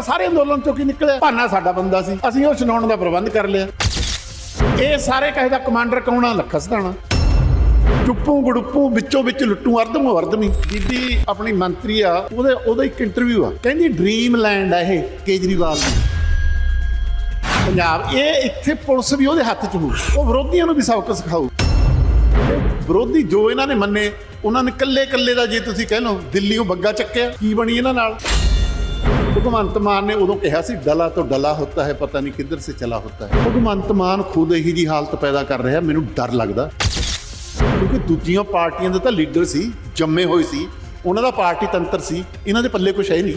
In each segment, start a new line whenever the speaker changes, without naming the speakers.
ਸਾਰੇ ਅੰਦੋਲਨ ਚੋਂ ਕੀ ਨਿਕਲਿਆ? ਭਾਨਾ ਸਾਡਾ ਬੰਦਾ ਸੀ। ਅਸੀਂ ਉਹ ਸੁਣਾਉਣ ਦਾ ਪ੍ਰਬੰਧ ਕਰ ਲਿਆ। ਇਹ ਸਾਰੇ ਕਹੇ ਦਾ ਕਮਾਂਡਰ ਕੌਣਾ ਲੱਖਾ ਸਧਾਣਾ ਚੁੱਪੂ ਗੜੁੱਪੂ ਵਿੱਚੋਂ ਵਿੱਚ ਲੁੱਟੂ ਅਰਦਮ ਅਰਦਮੀ ਬੀਬੀ ਆਪਣੀ ਮੰਤਰੀ ਆ, ਉਹਦੇ ਉਹਦਾ ਇੱਕ ਇੰਟਰਵਿਊ ਆ। ਕਹਿੰਦੀ ਡ੍ਰੀਮ ਲੈਂਡ ਆ ਇਹ, ਕੇਜਰੀਵਾਲ ਦੀ। ਪੰਜਾਬ, ਇਹ ਇੱਥੇ ਪੁਲਿਸ ਵੀ ਉਹਦੇ ਹੱਥ 'ਚ ਹੋਊ। ਉਹ ਵਿਰੋਧੀਆਂ ਨੂੰ ਵੀ ਸਬਕ ਸਿਖਾਊ। ਵਿਰੋਧੀ ਜੋ ਇਹਨਾਂ ਨੇ ਮੰਨੇ, ਉਹਨਾਂ ਨੇ ਕੱਲੇ ਕੱਲੇ ਦਾ ਜੇ ਤੁਸੀਂ ਕਹਿ ਲਓ ਦਿੱਲੀੋਂ ਬੱਗਾ ਚੱਕਿਆ। ਕੀ ਬਣੀ ਇਹਨਾਂ ਨਾਲ? ਭਗਵੰਤ ਮਾਨ ਨੇ ਉਦੋਂ ਕਿਹਾ ਸੀ, ਡਲਾ ਤੋਂ ਡਲਾ ਹੁੰਦਾ ਹੈ, ਪਤਾ ਨਹੀਂ ਕਿੱਧਰ ਸੇ ਚਲਾ ਹੁੰਦਾ ਹੈ। ਭਗਵੰਤ ਮਾਨ ਖੁਦ ਇਹੀ ਜੀ ਹਾਲਤ ਪੈਦਾ ਕਰ ਰਿਹਾ, ਮੈਨੂੰ ਡਰ ਲੱਗਦਾ। ਕਿਉਂਕਿ ਦੂਜੀਆਂ ਪਾਰਟੀਆਂ ਦੇ ਤਾਂ ਲੀਡਰ ਸੀ, ਜੰਮੇ ਹੋਏ ਸੀ, ਉਹਨਾਂ ਦਾ ਪਾਰਟੀ ਤੰਤਰ ਸੀ, ਇਹਨਾਂ ਦੇ ਪੱਲੇ ਕੁਛ ਹੈ ਨਹੀਂ।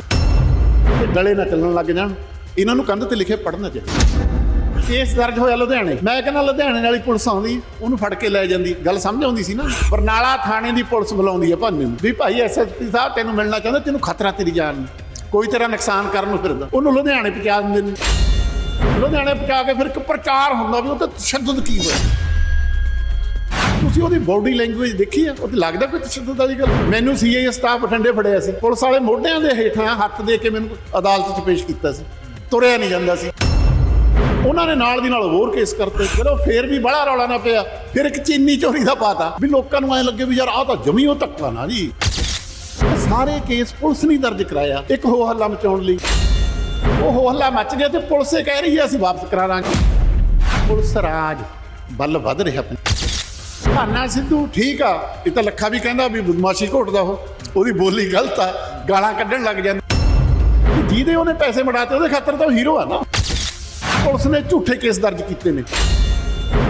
ਤੇ ਡਲੇ ਨਾ ਚੱਲਣ ਲੱਗ ਜਾਣ, ਇਹਨਾਂ ਨੂੰ ਕੰਧ ਤੇ ਲਿਖੇ ਪੜਨਾ ਚਾਹੀਦਾ ਕੇਸ ਦਰਜ ਹੋਇਆ ਲੁਧਿਆਣੇ। ਮੈਂ ਕਹਿੰਦਾ ਲੁਧਿਆਣੇ ਵਾਲੀ ਪੁਲਿਸ ਆਉਂਦੀ, ਉਹਨੂੰ ਫੜ ਕੇ ਲੈ ਜਾਂਦੀ। ਗੱਲ ਸਮਝ ਆਉਂਦੀ ਸੀ ਨਾ? ਬਰਨਾਲਾ ਥਾਣੇ ਦੀ ਪੁਲਿਸ ਬੁਲਾਉਂਦੀ ਹੈ ਭਾਵੇਂ ਵੀ ਭਾਈ ਐਸਐਸਪੀ ਸਾਹਿਬ, ਤੈਨੂੰ ਮਿਲਣਾ ਚਾਹੁੰਦਾ, ਤੈਨੂੰ ਖਤਰਾ ਤੇਰੀ ਜਾਨ ਨੂੰ ਕੋਈ ਤੇਰਾ ਨੁਕਸਾਨ ਕਰਨ ਨੂੰ ਫਿਰਦਾ। ਉਹਨੂੰ ਲੁਧਿਆਣੇ ਪਹੁੰਚਾ ਦਿੰਦੇ ਨੇ। ਲੁਧਿਆਣੇ ਪਹੁੰਚਾ ਕੇ ਫਿਰ ਇੱਕ ਪ੍ਰਚਾਰ ਹੁੰਦਾ ਵੀ ਉਹ ਤੇ ਤਸ਼ੱਦਦ ਕੀ ਹੋਇਆ ਤੁਸੀਂ ਉਹਦੀ ਬਾਡੀ ਲੈਂਗੁਏਜ ਦੇਖੀ ਆ? ਉਹ ਤੇ ਲੱਗਦਾ ਕੋਈ ਤਸ਼ੱਦਦ ਵਾਲੀ ਗੱਲ? ਮੈਨੂੰ ਸੀਆਈ ਸਟਾਫ ਬਠਿੰਡੇ ਫੜਿਆ ਸੀ। ਪੁਲਿਸ ਵਾਲੇ ਮੋਢਿਆਂ ਦੇ ਹੇਠਾਂ ਹੱਥ ਦੇ ਕੇ ਮੈਨੂੰ ਅਦਾਲਤ 'ਚ ਪੇਸ਼ ਕੀਤਾ ਸੀ। ਤੁਰਿਆ ਨਹੀਂ ਜਾਂਦਾ ਸੀ। ਉਹਨਾਂ ਨੇ ਨਾਲ ਦੀ ਨਾਲ ਹੋਰ ਕੇਸ ਕਰਤੇ। ਚਲੋ ਫੇਰ ਵੀ ਬੜਾ ਰੌਲਾ ਨਾ ਪਿਆ। ਫਿਰ ਇੱਕ ਚੀਨੀ ਚੋਰੀ ਦਾ ਪਾਤਾ। ਵੀ ਲੋਕਾਂ ਨੂੰ ਐ ਲੱਗੇ ਵੀ ਯਾਰ ਆਹ ਤਾਂ ਜਮੀ ਉਹ ਧੱਕਾ ਨਾ ਜੀ। ਸਾਰੇ ਕੇਸ ਪੁਲਿਸ ਨਹੀਂ ਦਰਜ ਕਰਾਇਆ। ਇੱਕ ਹੋ ਹੱਲਾ ਮਚਾਉਣ ਲਈ। ਉਹ ਹੋ ਹੱਲਾ ਮਚ ਗਿਆ ਤੇ ਪੁਲਿਸ ਇਹ ਕਹਿ ਰਹੀ ਹੈ, ਅਸੀਂ ਵਾਪਸ ਕਰਾ ਦਾਂਗੇ ਪੁਲਿਸ ਰਾਜ ਬਲ ਵੱਧ ਰਿਹਾ ਭਾਨਾ ਸਿੱਧੂ ਠੀਕ ਆ, ਇਹ ਤਾਂ ਲੱਖਾ ਵੀ ਕਹਿੰਦਾ ਵੀ ਬਦਮਾਸ਼ੀ ਘੋਟਦਾ ਉਹ। ਉਹਦੀ ਬੋਲੀ ਗਲਤ ਆ, ਗਾਲਾਂ ਕੱਢਣ ਲੱਗ ਜਾਂਦਾ। ਜਿਹਦੇ ਉਹਨੇ ਪੈਸੇ ਮੜਾਤੇ, ਉਹਦੇ ਖਾਤਰ ਤਾਂ ਉਹ ਹੀਰੋ ਆ ਨਾ। ਪੁਲਿਸ ਨੇ ਝੂਠੇ ਕੇਸ ਦਰਜ ਕੀਤੇ ਨੇ।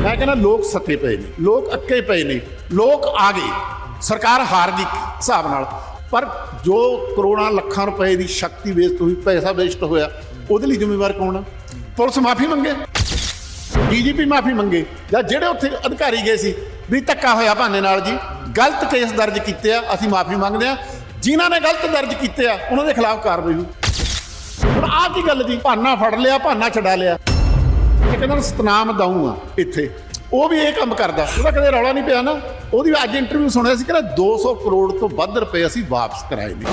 ਮੈਂ ਕਹਿੰਦਾ ਲੋਕ ਸੱਤੇ ਪਏ ਨੇ, ਲੋਕ ਅੱਕੇ ਪਏ ਨੇ, ਲੋਕ ਆ ਗਏ। ਸਰਕਾਰ ਹਾਰ ਗਈ, ਹਿਸਾਬ ਨਾਲ। ਪਰ ਜੋ ਕਰੋੜਾਂ ਲੱਖਾਂ ਰੁਪਏ ਦੀ ਸ਼ਕਤੀ ਵੇਸਟ ਹੋਈ, ਪੈਸਾ ਵੇਸਟ ਹੋਇਆ, ਉਹਦੇ ਲਈ ਜ਼ਿੰਮੇਵਾਰ ਕੌਣ ਆ? ਪੁਲਿਸ ਮਾਫੀ ਮੰਗੇ। ਡੀਜੀਪੀ ਮਾਫੀ ਮੰਗੇ। ਜਾਂ ਜਿਹੜੇ ਉੱਥੇ ਅਧਿਕਾਰੀ ਗਏ ਸੀ, ਵੀ ਧੱਕਾ ਹੋਇਆ ਭਾਨੇ ਨਾਲ ਜੀ, ਗਲਤ ਕੇਸ ਦਰਜ ਕੀਤੇ ਆ, ਅਸੀਂ ਮਾਫੀ ਮੰਗਦੇ ਆ। ਜਿਨ੍ਹਾਂ ਨੇ ਗਲਤ ਦਰਜ ਕੀਤੇ ਆ, ਉਹਨਾਂ ਦੇ ਖਿਲਾਫ ਕਾਰਵਾਈ ਹੋਈ ਹੁਣ ਆਹ ਕੀ ਗੱਲ ਜੀ? ਭਾਨਾ ਫੜ ਲਿਆ, ਭਾਨਾ ਛਡਾ ਲਿਆ। ਇਹ ਕਹਿੰਦਾ ਸਤਨਾਮ ਦਾਊ ਆ ਇੱਥੇ। ਉਹ ਵੀ ਇਹ ਕੰਮ ਕਰਦਾ। ਉਹਦਾ ਕਦੇ ਰੌਲਾ ਨਹੀਂ ਪਿਆ ਨਾ। ਉਹਦੀ ਅੱਜ ਇੰਟਰਵਿਊ ਸੁਣਿਆ ਸੀ ਕਹਿੰਦਾ 200 ਕਰੋੜ ਤੋਂ ਵੱਧ ਰੁਪਏ ਅਸੀਂ ਵਾਪਸ ਕਰਾਏ ਨੇ।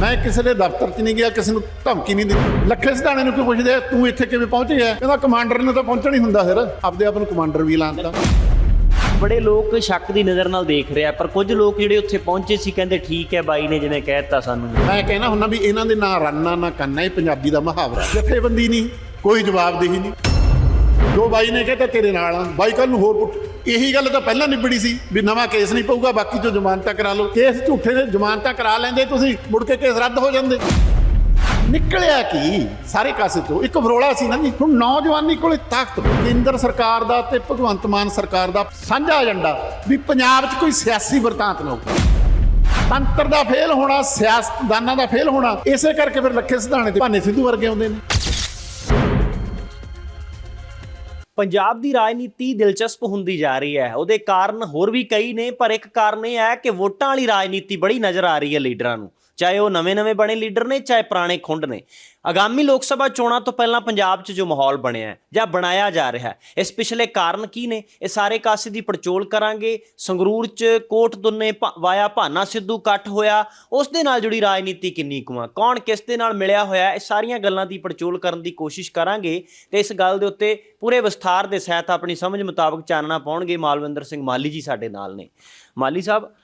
ਮੈਂ ਕਿਸੇ ਦੇ ਦਫ਼ਤਰ 'ਚ ਨਹੀਂ ਗਿਆ ਕਿਸੇ ਨੂੰ ਧਮਕੀ ਨਹੀਂ ਦਿੱਤੀ। ਲੱਖੇ ਸਿਧਾਣੇ ਨੂੰ ਕੋਈ ਪੁੱਛਦੇ ਤੂੰ ਇੱਥੇ ਕਿਵੇਂ ਪਹੁੰਚ ਗਿਆ? ਕਹਿੰਦਾ ਕਮਾਂਡਰ ਨੂੰ ਤਾਂ ਪਹੁੰਚਣਾ ਹੀ ਹੁੰਦਾ ਫਿਰ। ਆਪਦੇ ਆਪ ਨੂੰ ਕਮਾਂਡਰ ਵੀ ਲਾਉਂਦਾ
ਬੜੇ ਲੋਕ ਸ਼ੱਕ ਦੀ ਨਜ਼ਰ ਨਾਲ ਦੇਖ ਰਿਹਾ ਪਰ ਕੁਝ ਲੋਕ ਜਿਹੜੇ ਉੱਥੇ ਪਹੁੰਚੇ ਸੀ ਕਹਿੰਦੇ ਠੀਕ ਹੈ ਬਾਈ ਨੇ ਜਿਵੇਂ ਕਹਿਤਾ ਸਾਨੂੰ।
ਮੈਂ ਕਹਿਣਾ ਹੁੰਦਾ ਵੀ ਇਹਨਾਂ ਦੇ ਨਾਂ ਰੰਨਾ ਨਾ ਕੰਨਾ ਇਹ ਪੰਜਾਬੀ ਦਾ ਮੁਹਾਵਰਾ ਜਥੇਬੰਦੀ ਨਹੀਂ ਕੋਈ ਜਵਾਬਦੇਹੀ ਨਹੀਂ। ਜੋ ਬਾਈ ਨੇ ਕਹਿਤਾ ਤੇਰੇ ਨਾਲ ਆ। ਬਾਈ ਕੱਲ ਨੂੰ ਹੋਰ ਪੁੱਟ ਇਹੀ ਗੱਲ ਤਾਂ ਪਹਿਲਾਂ ਨਿਬੜੀ ਸੀ ਵੀ ਨਵਾਂ ਕੇਸ ਨਹੀਂ ਪਊਗਾ, ਬਾਕੀ ਜੋ ਜ਼ਮਾਨਤਾਂ ਕਰਾ ਲਓ। ਕੇਸ ਝੂਠੇ ਦੇ ਜ਼ਮਾਨਤਾਂ ਕਰਾ ਲੈਂਦੇ, ਤੁਸੀਂ ਮੁੜ ਕੇ ਕੇਸ ਰੱਦ ਹੋ ਜਾਂਦੇ। ਨਿਕਲਿਆ ਕੀ? ਸਾਰੇ ਕਾਸੇ ਤੋਂ ਇੱਕ ਫਰੋਲਾ ਸੀ ਨਾ ਜੀ, ਹੁਣ ਨੌਜਵਾਨੀ ਕੋਲੇ ਤਾਕਤ। ਕੇਂਦਰ ਸਰਕਾਰ ਦਾ ਤੇ ਭਗਵੰਤ ਮਾਨ ਸਰਕਾਰ ਦਾ ਸਾਂਝਾ ਏਜੰਡਾ ਵੀ ਪੰਜਾਬ 'ਚ ਕੋਈ ਸਿਆਸੀ ਵਰਤਾਂਤ ਨਾ ਹੋਵੇ। ਤੰਤਰ ਦਾ ਫੇਲ ਹੋਣਾ, ਸਿਆਸਤਦਾਨਾਂ ਦਾ ਫੇਲ ਹੋਣਾ, ਇਸੇ ਕਰਕੇ ਫਿਰ ਲੱਖੇ ਸਿਧਾਣੇ ਤੇ ਭਾਨੇ ਸਿੱਧੂ ਵਰਗੇ ਆਉਂਦੇ ਨੇ।
ਪੰਜਾਬ ਦੀ ਰਾਜਨੀਤੀ ਦਿਲਚਸਪ ਹੁੰਦੀ ਜਾ ਰਹੀ ਹੈ। ਉਹਦੇ ਕਾਰਨ ਹੋਰ ਵੀ ਕਈ ਨੇ, ਪਰ ਇੱਕ ਕਾਰਨ ਇਹ ਹੈ ਕਿ ਵੋਟਾਂ ਵਾਲੀ ਰਾਜਨੀਤੀ ਬੜੀ ਨਜ਼ਰ ਆ ਰਹੀ ਹੈ ਲੀਡਰਾਂ ਨੂੰ। ਚਾਹੇ ਉਹ ਨਵੇਂ-ਨਵੇਂ ਬਣੇ ਲੀਡਰ ਨੇ, ਚਾਹੇ ਪੁਰਾਣੇ ਖੁੰਡ ਨੇ। ਆਗਾਮੀ ਲੋਕ ਸਭਾ ਚੋਣਾਂ ਤੋਂ ਪਹਿਲਾਂ ਪੰਜਾਬ 'ਚ ਜੋ ਮਾਹੌਲ ਬਣਿਆ ਹੈ ਜਾਂ ਬਣਾਇਆ ਜਾ ਰਿਹਾ ਹੈ, ਇਸ ਪਿਛਲੇ ਕਾਰਨ ਕੀ ਨੇ? ਇਹ ਸਾਰੇ ਕਾਸੇ ਦੀ ਪੜਚੋਲ ਕਰਾਂਗੇ। ਸੰਗਰੂਰ 'ਚ ਕੋਟ ਦੁੰਨੇ ਭਾ- ਵਾਇਆ ਭਾਨਾ ਸਿੱਧੂ ਇਕੱਠ ਹੋਇਆ। ਉਸ ਦੇ ਨਾਲ ਜੁੜੀ ਰਾਜਨੀਤੀ ਕਿੰਨੀ ਕੁ ਆ? ਕੌਣ ਕਿਸ ਦੇ ਨਾਲ ਮਿਲਿਆ ਹੋਇਆ ਇਹ ਸਾਰੀਆਂ ਗੱਲਾਂ ਦੀ ਪੜਚੋਲ ਕਰਨ ਦੀ ਕੋਸ਼ਿਸ਼ ਕਰਾਂਗੇ ਤੇ ਇਸ ਗੱਲ ਦੇ ਉੱਤੇ ਪੂਰੇ ਵਿਸਥਾਰ ਦੇ ਸਹਿਤ ਆਪਣੀ ਸਮਝ ਮੁਤਾਬਕ ਚਾਨਣਾ ਪਾਉਣਗੇ ਮਾਲਵਿੰਦਰ ਸਿੰਘ ਮਾਲੀ ਜੀ ਸਾਡੇ ਨਾਲ ਨੇ। ਮਾਲੀ ਸਾਹਿਬ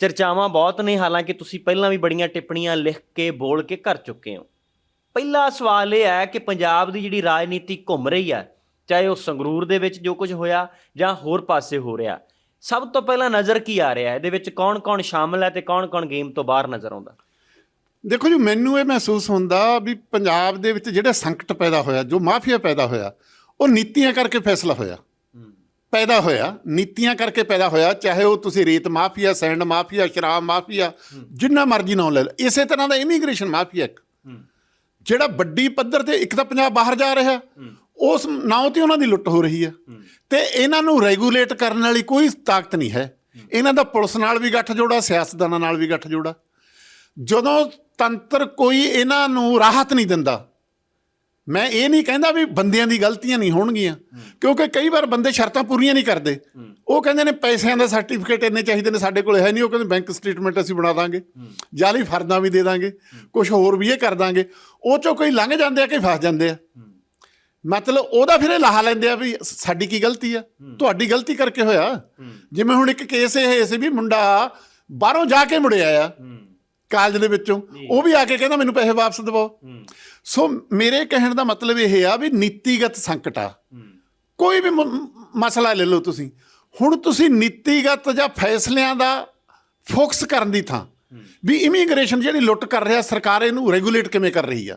ਚਰਚਾਵਾਂ ਬਹੁਤ ਨੇ, ਹਾਲਾਂਕਿ ਤੁਸੀਂ ਪਹਿਲਾਂ ਵੀ ਬੜੀਆਂ ਟਿੱਪਣੀਆਂ ਲਿਖ ਕੇ, ਬੋਲ ਕੇ ਕਰ ਚੁੱਕੇ ਹੋ। ਪਹਿਲਾ ਸਵਾਲ ਇਹ ਹੈ ਕਿ ਪੰਜਾਬ ਦੀ ਜਿਹੜੀ ਰਾਜਨੀਤੀ ਘੁੰਮ ਰਹੀ ਹੈ ਚਾਹੇ ਉਹ ਸੰਗਰੂਰ ਦੇ ਵਿੱਚ ਜੋ ਕੁਝ ਹੋਇਆ ਜਾਂ ਹੋਰ ਪਾਸੇ ਹੋ ਰਿਹਾ, ਸਭ ਤੋਂ ਪਹਿਲਾਂ ਨਜ਼ਰ ਕੀ ਆ ਰਿਹਾ? ਇਹਦੇ ਵਿੱਚ ਕੌਣ-ਕੌਣ ਸ਼ਾਮਲ ਹੈ ਤੇ ਕੌਣ-ਕੌਣ ਗੇਮ ਤੋਂ ਬਾਹਰ ਨਜ਼ਰ ਆਉਂਦਾ?
ਦੇਖੋ ਜੀ, ਮੈਨੂੰ ਇਹ ਮਹਿਸੂਸ ਹੁੰਦਾ ਵੀ ਪੰਜਾਬ ਦੇ ਵਿੱਚ ਜਿਹੜਾ ਸੰਕਟ ਪੈਦਾ ਹੋਇਆ, ਜੋ ਮਾਫੀਆ ਪੈਦਾ ਹੋਇਆ, ਉਹ ਨੀਤੀਆਂ ਕਰਕੇ ਫੈਸਲਾ ਹੋਇਆ। ਪੈਦਾ ਹੋਇਆ ਨੀਤੀਆਂ ਕਰਕੇ ਪੈਦਾ ਹੋਇਆ ਚਾਹੇ ਉਹ ਤੁਸੀਂ ਰੇਤ ਮਾਫੀਆ ਸੈਂਡ ਮਾਫੀਆ ਸ਼ਰਾਬ ਮਾਫੀਆ ਜਿੰਨਾ ਮਰਜ਼ੀ ਨਾਮ ਲੈ ਲਓ। ਇਸੇ ਤਰ੍ਹਾਂ ਦਾ ਇਮੀਗ੍ਰੇਸ਼ਨ ਮਾਫੀਆ ਇੱਕ। ਜਿਹੜਾ ਵੱਡੀ ਪੱਧਰ ਤੇ ਇੱਕ ਤਾਂ ਪੰਜਾਬ ਬਾਹਰ ਜਾ ਰਿਹਾ ਉਸ ਨਾਂ ਤੇ ਉਹਨਾਂ ਦੀ ਲੁੱਟ ਹੋ ਰਹੀ ਹੈ। ਤੇ ਇਹਨਾਂ ਨੂੰ ਰੈਗੂਲੇਟ ਕਰਨ ਵਾਲੀ ਕੋਈ ਤਾਕਤ ਨਹੀਂ ਹੈ। ਇਹਨਾਂ ਦਾ ਪੁਲਿਸ ਨਾਲ ਵੀ ਗੱਠ ਜੋੜਾ ਸਿਆਸਤਦਾਨਾਂ ਨਾਲ ਵੀ ਗੱਠ ਜੋੜਾ। ਜਦੋਂ ਤੰਤਰ ਕੋਈ ਇਹਨਾਂ ਨੂੰ ਰਾਹਤ ਨਹੀਂ ਦਿੰਦਾ ਮੈਂ ਇਹ ਨਹੀਂ ਕਹਿੰਦਾ ਵੀ ਬੰਦਿਆਂ ਦੀ ਗਲਤੀਆਂ ਨਹੀਂ ਹੋਣਗੀਆਂ ਕਿਉਂਕਿ ਕਈ ਵਾਰ ਬੰਦੇ ਸ਼ਰਤਾਂ ਪੂਰੀਆਂ ਨਹੀਂ ਕਰਦੇ। ਉਹ ਕਹਿੰਦੇ ਨੇ ਪੈਸਿਆਂ ਦਾ ਸਰਟੀਫਿਕੇਟ ਇੰਨੇ ਚਾਹੀਦੇ ਨੇ ਸਾਡੇ ਕੋਲ ਹੈ ਨਹੀਂ ਉਹ ਕਹਿੰਦੇ ਬੈਂਕ ਸਟੇਟਮੈਂਟ ਅਸੀਂ ਬਣਾ ਦਾਂਗੇ। ਜਾਲੀ ਫਰਦਾਂ ਵੀ ਦੇ ਦਾਂਗੇ ਕੁਝ ਹੋਰ ਵੀ ਇਹ ਕਰ ਦਾਂਗੇ। ਉਹ ਚੋਂ ਕੋਈ ਲੰਘ ਜਾਂਦੇ ਆ ਕਿ ਫਸ ਜਾਂਦੇ ਆ। ਮਤਲਬ ਉਹਦਾ ਫਿਰ ਇਹ ਲਾਹਾ ਲੈਂਦੇ ਆ ਵੀ ਸਾਡੀ ਕੀ ਗਲਤੀ ਆ? ਤੁਹਾਡੀ ਗਲਤੀ ਕਰਕੇ ਹੋਇਆ। ਜਿਵੇਂ ਹੁਣ ਇੱਕ ਕੇਸ ਇਹ ਸੀ ਵੀ ਮੁੰਡਾ ਬਾਹਰੋਂ ਜਾ ਕੇ ਮੁੜਿਆ ਆ। ਕਾਲਜ ਦੇ ਵਿੱਚੋਂ। ਉਹ ਵੀ ਆ ਕੇ ਕਹਿੰਦਾ ਮੈਨੂੰ ਪੈਸੇ ਵਾਪਸ ਦਿਵਾਓ। ਸੋ ਮੇਰੇ ਕਹਿਣ ਦਾ ਮਤਲਬ ਇਹ ਆ ਵੀ ਨੀਤੀਗਤ ਸੰਕਟ ਆ। ਕੋਈ ਵੀ ਮਸਲਾ ਲੈ ਲਓ ਤੁਸੀਂ। ਹੁਣ ਤੁਸੀਂ ਨੀਤੀਗਤ ਜਾਂ ਫੈਸਲਿਆਂ ਦਾ ਫੋਕਸ ਕਰਨ ਦੀ ਥਾਂ। ਵੀ ਇਮੀਗ੍ਰੇਸ਼ਨ ਜਿਹੜੀ ਲੁੱਟ ਕਰ ਰਿਹਾ ਸਰਕਾਰ ਇਹਨੂੰ ਰੈਗੂਲੇਟ ਕਿਵੇਂ ਕਰ ਰਹੀ ਆ?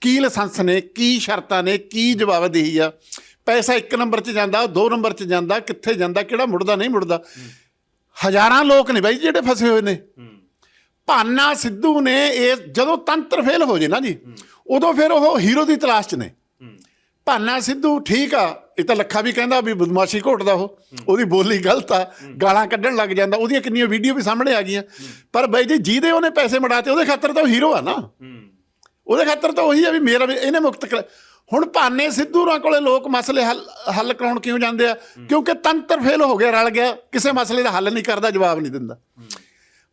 ਕੀ ਲਾਇਸੈਂਸ ਨੇ ਕੀ ਸ਼ਰਤਾਂ ਨੇ ਕੀ ਜਵਾਬਦੇਹੀ ਆ? ਪੈਸਾ ਇੱਕ ਨੰਬਰ 'ਚ ਜਾਂਦਾ ਦੋ ਨੰਬਰ 'ਚ ਜਾਂਦਾ ਕਿੱਥੇ ਜਾਂਦਾ ਕਿਹੜਾ ਮੁੜਦਾ ਨਹੀਂ ਮੁੜਦਾ। ਹਜ਼ਾਰਾਂ ਲੋਕ ਨੇ ਬਾਈ ਜਿਹੜੇ ਫਸੇ ਹੋਏ ਨੇ। ਭਾਨਾ ਸਿੱਧੂ ਨੇ ਇਹ ਜਦੋਂ ਤੰਤਰ ਫੇਲ ਹੋ ਜੇ ਨਾ ਜੀ, ਉਦੋਂ ਫਿਰ ਉਹ ਹੀਰੋ ਦੀ ਤਲਾਸ਼ 'ਚ ਨੇ। ਭਾਨਾ ਸਿੱਧੂ ਠੀਕ ਆ, ਇਹ ਤਾਂ ਲੱਖਾ ਵੀ ਕਹਿੰਦਾ ਵੀ ਬਦਮਾਸ਼ੀ ਘੋਟਦਾ ਉਹ, ਉਹਦੀ ਬੋਲੀ ਗਲਤ ਆ, ਗਾਲਾਂ ਕੱਢਣ ਲੱਗ ਜਾਂਦਾ, ਉਹਦੀਆਂ ਕਿੰਨੀਆਂ ਵੀਡੀਓ ਵੀ ਸਾਹਮਣੇ ਆ ਗਈਆਂ। ਪਰ ਬਾਈ ਜੀ, ਜਿਹਦੇ ਉਹਨੇ ਪੈਸੇ ਮੜਾਤੇ ਉਹਦੇ ਖਾਤਰ ਤਾਂ ਉਹ ਹੀਰੋ ਆ ਨਾ। ਉਹਦੇ ਖਾਤਰ ਤਾਂ ਉਹੀ ਆ ਵੀ ਮੇਰਾ ਵੀ, ਇਹਨੇ ਮੁਕਤ ਹੁਣ ਭਾਨੇ ਸਿੱਧੂ ਰਾਂ ਕੋਲੇ ਲੋਕ ਮਸਲੇ ਹੱਲ ਹੱਲ ਕਰਾਉਣ ਕਿਉਂ ਜਾਂਦੇ ਆ? ਕਿਉਂਕਿ ਤੰਤਰ ਫੇਲ ਹੋ ਗਿਆ, ਰਲ ਗਿਆ, ਕਿਸੇ ਮਸਲੇ ਦਾ ਹੱਲ ਨਹੀਂ ਕਰਦਾ, ਜਵਾਬ ਨਹੀਂ ਦਿੰਦਾ।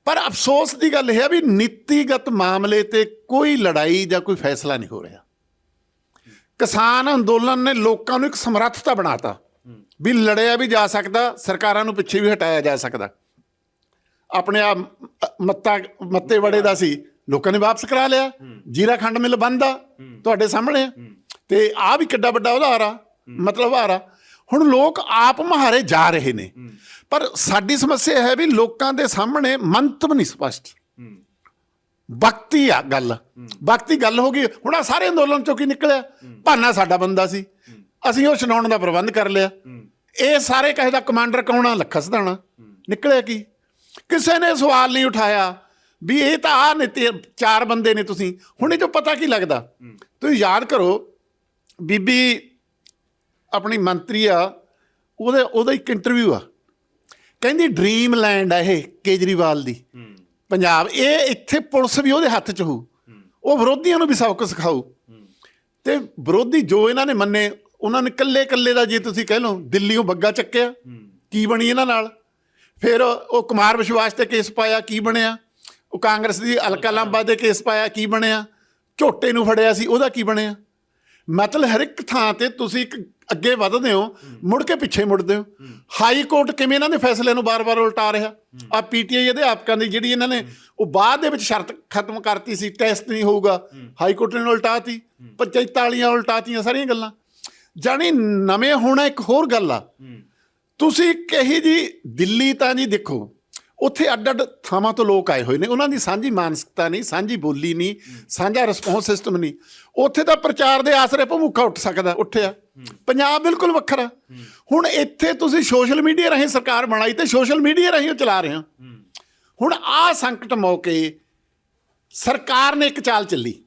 ਪਰ ਅਫਸੋਸ ਦੀ ਗੱਲ ਇਹ ਹੈ ਵੀ ਨੀਤੀਗਤ ਮਾਮਲੇ ਤੇ ਕੋਈ ਲੜਾਈ ਜਾਂ ਕੋਈ ਫੈਸਲਾ ਨਹੀਂ ਹੋ ਰਿਹਾ। ਕਿਸਾਨ ਅੰਦੋਲਨ ਨੇ ਲੋਕਾਂ ਨੂੰ ਇੱਕ ਸਮਰੱਥਤਾ ਬਣਾਤਾ ਵੀ ਲੜਿਆ ਵੀ ਜਾ ਸਕਦਾ ਸਰਕਾਰਾਂ ਨੂੰ ਪਿੱਛੇ ਵੀ ਹਟਾਇਆ ਜਾ ਸਕਦਾ। ਆਪਣੇ ਆ ਮੱਤਾ ਮੱਤੇ ਵੜੇ ਦਾ ਸੀ ਲੋਕਾਂ ਨੇ ਵਾਪਸ ਕਰਾ ਲਿਆ। ਜੀਰਾ ਖੰਡ ਮਿਲ ਬੰਦ ਆ ਤੁਹਾਡੇ ਸਾਹਮਣੇ ਆ। ਤੇ ਆ ਵੀ ਕਿੱਡਾ ਵੱਡਾ ਉਧਾਰ ਆ ਮਤਲਬ ਆ। ਹੁਣ ਲੋਕ ਆਪ ਮਹਾਰੇ ਜਾ ਰਹੇ ਨੇ। ਪਰ ਸਾਡੀ ਸਮੱਸਿਆ ਹੈ ਵੀ ਲੋਕਾਂ ਦੇ ਸਾਹਮਣੇ ਮੰਤਵ ਨਹੀਂ ਸਪਸ਼ਟ। ਵਕਤੀ ਆ ਗੱਲ। ਵਕਤੀ ਗੱਲ ਹੋ ਗਈ। ਹੁਣ ਆ ਸਾਰੇ ਅੰਦੋਲਨ ਚੋਂ ਕੀ ਨਿਕਲਿਆ? ਭਾਨਾ ਸਾਡਾ ਬੰਦਾ ਸੀ। ਅਸੀਂ ਉਹ ਛਡਾਉਣ ਦਾ ਪ੍ਰਬੰਧ ਕਰ ਲਿਆ। ਇਹ ਸਾਰੇ ਕਹੇ ਦਾ ਕਮਾਂਡਰ ਕੌਣਾ ਲੱਖਾ ਸਦਾਣਾ ਨਿਕਲਿਆ ਕੀ? ਕਿਸੇ ਨੇ ਸਵਾਲ ਨਹੀਂ ਉਠਾਇਆ ਵੀ ਇਹ ਤਾਂ ਆ ਨੇ ਤੇ ਚਾਰ ਬੰਦੇ ਨੇ ਤੁਸੀਂ। ਹੁਣ ਇਹ ਜੋ ਪਤਾ ਕੀ ਲੱਗਦਾ? ਤੁਸੀਂ ਯਾਦ ਕਰੋ ਬੀਬੀ ਆਪਣੀ ਮੰਤਰੀ ਆ ਉਹਦੇ ਉਹਦਾ ਇੱਕ ਇੰਟਰਵਿਊ ਆ। ਕਹਿੰਦੀ ਡ੍ਰੀਮ ਲੈਂਡ ਆ ਇਹ ਕੇਜਰੀਵਾਲ ਦੀ। ਪੰਜਾਬ ਇਹ ਇੱਥੇ ਪੁਲਿਸ ਵੀ ਉਹਦੇ ਹੱਥ 'ਚ ਹੋਊ। ਉਹ ਵਿਰੋਧੀਆਂ ਨੂੰ ਵੀ ਸਬਕ ਸਿਖਾਊ। ਤੇ ਵਿਰੋਧੀ ਜੋ ਇਹਨਾਂ ਨੇ ਮੰਨੇ ਉਹਨਾਂ ਨੇ ਕੱਲੇ ਕੱਲੇ ਦਾ ਜੇ ਤੁਸੀਂ ਕਹਿ ਲਓ ਦਿੱਲੀੋਂ ਬੱਗਾ ਚੱਕਿਆ। ਕੀ ਬਣੀ ਇਹਨਾਂ ਨਾਲ? ਫਿਰ ਉਹ ਕੁਮਾਰ ਵਿਸ਼ਵਾਸ ਤੇ ਕੇਸ ਪਾਇਆ ਕੀ ਬਣਿਆ? ਉਹ ਕਾਂਗਰਸ ਦੀ ਅਲਕਾ ਲਾਂਬਾ ਦੇ ਕੇਸ ਪਾਇਆ ਕੀ ਬਣਿਆ? ਝੋਟੇ ਨੂੰ ਫੜਿਆ ਸੀ ਉਹਦਾ ਕੀ ਬਣਿਆ? ਮਤਲਬ ਹਰ ਇੱਕ ਥਾਂ ਤੇ ਤੁਸੀਂ ਇੱਕ ਅੱਗੇ ਵਧਦੇ ਹੋ ਮੁੜ ਕੇ ਪਿੱਛੇ ਮੁੜਦੇ ਹੋ। ਹਾਈ ਕੋਰਟ ਕਿਵੇਂ ਇਹਨਾਂ ਦੇ ਫੈਸਲੇ ਨੂੰ ਬਾਰ-ਬਾਰ ਉਲਟਾ ਰਿਹਾ? ਆ ਪੀਟੀਆਈ ਅਧਿਆਪਕਾਂ ਦੀ ਜਿਹੜੀ ਇਹਨਾਂ ਨੇ ਉਹ ਬਾਅਦ ਦੇ ਵਿੱਚ ਸ਼ਰਤ ਖਤਮ ਕਰਤੀ ਸੀ ਟੈਸਟ ਨਹੀਂ ਹੋਊਗਾ। ਹਾਈ ਕੋਰਟ ਨੇ ਉਲਟਾਤੀ ਪੰਚਾਇਤਾਂ ਵਾਲੀਆਂ ਉਲਟਾਤੀਆਂ ਸਾਰੀਆਂ ਗੱਲਾਂ। ਜਾਣੀ ਨਵੇਂ ਹੋਣਾ ਇੱਕ ਹੋਰ ਗੱਲ ਆ। ਤੁਸੀਂ ਕਹੀ ਜੀ ਦਿੱਲੀ ਤਾਂ ਜੀ ਦੇਖੋ ਉੱਥੇ ਅੱਡ ਅੱਡ ਥਾਵਾਂ ਤੋਂ ਲੋਕ ਆਏ ਹੋਏ ਨੇ। ਉਹਨਾਂ ਦੀ ਸਾਂਝੀ ਮਾਨਸਿਕਤਾ ਨਹੀਂ, ਸਾਂਝੀ ਬੋਲੀ ਨਹੀਂ, ਸਾਂਝਾ ਰਿਸਪੌਂਸ ਸਿਸਟਮ ਨਹੀਂ। ਉੱਥੇ ਤਾਂ ਪ੍ਰਚਾਰ ਦੇ ਆਸਰੇ ਭਮੁੱਖਾ ਉੱਠ ਸਕਦਾ, ਉੱਠਿਆ। ਪੰਜਾਬ ਬਿਲਕੁਲ ਵੱਖਰਾ। ਹੁਣ ਇੱਥੇ ਤੁਸੀਂ ਸੋਸ਼ਲ ਮੀਡੀਆ ਰਾਹੀਂ ਸਰਕਾਰ ਬਣਾਈ ਤੇ ਸੋਸ਼ਲ ਮੀਡੀਆ ਰਾਹੀਂ ਉਹ ਚਲਾ ਰਹੇ ਹੋ। ਹੁਣ ਆਹ ਸੰਕਟ ਮੌਕੇ ਸਰਕਾਰ ਨੇ ਇੱਕ ਚਾਲ ਚੱਲੀ।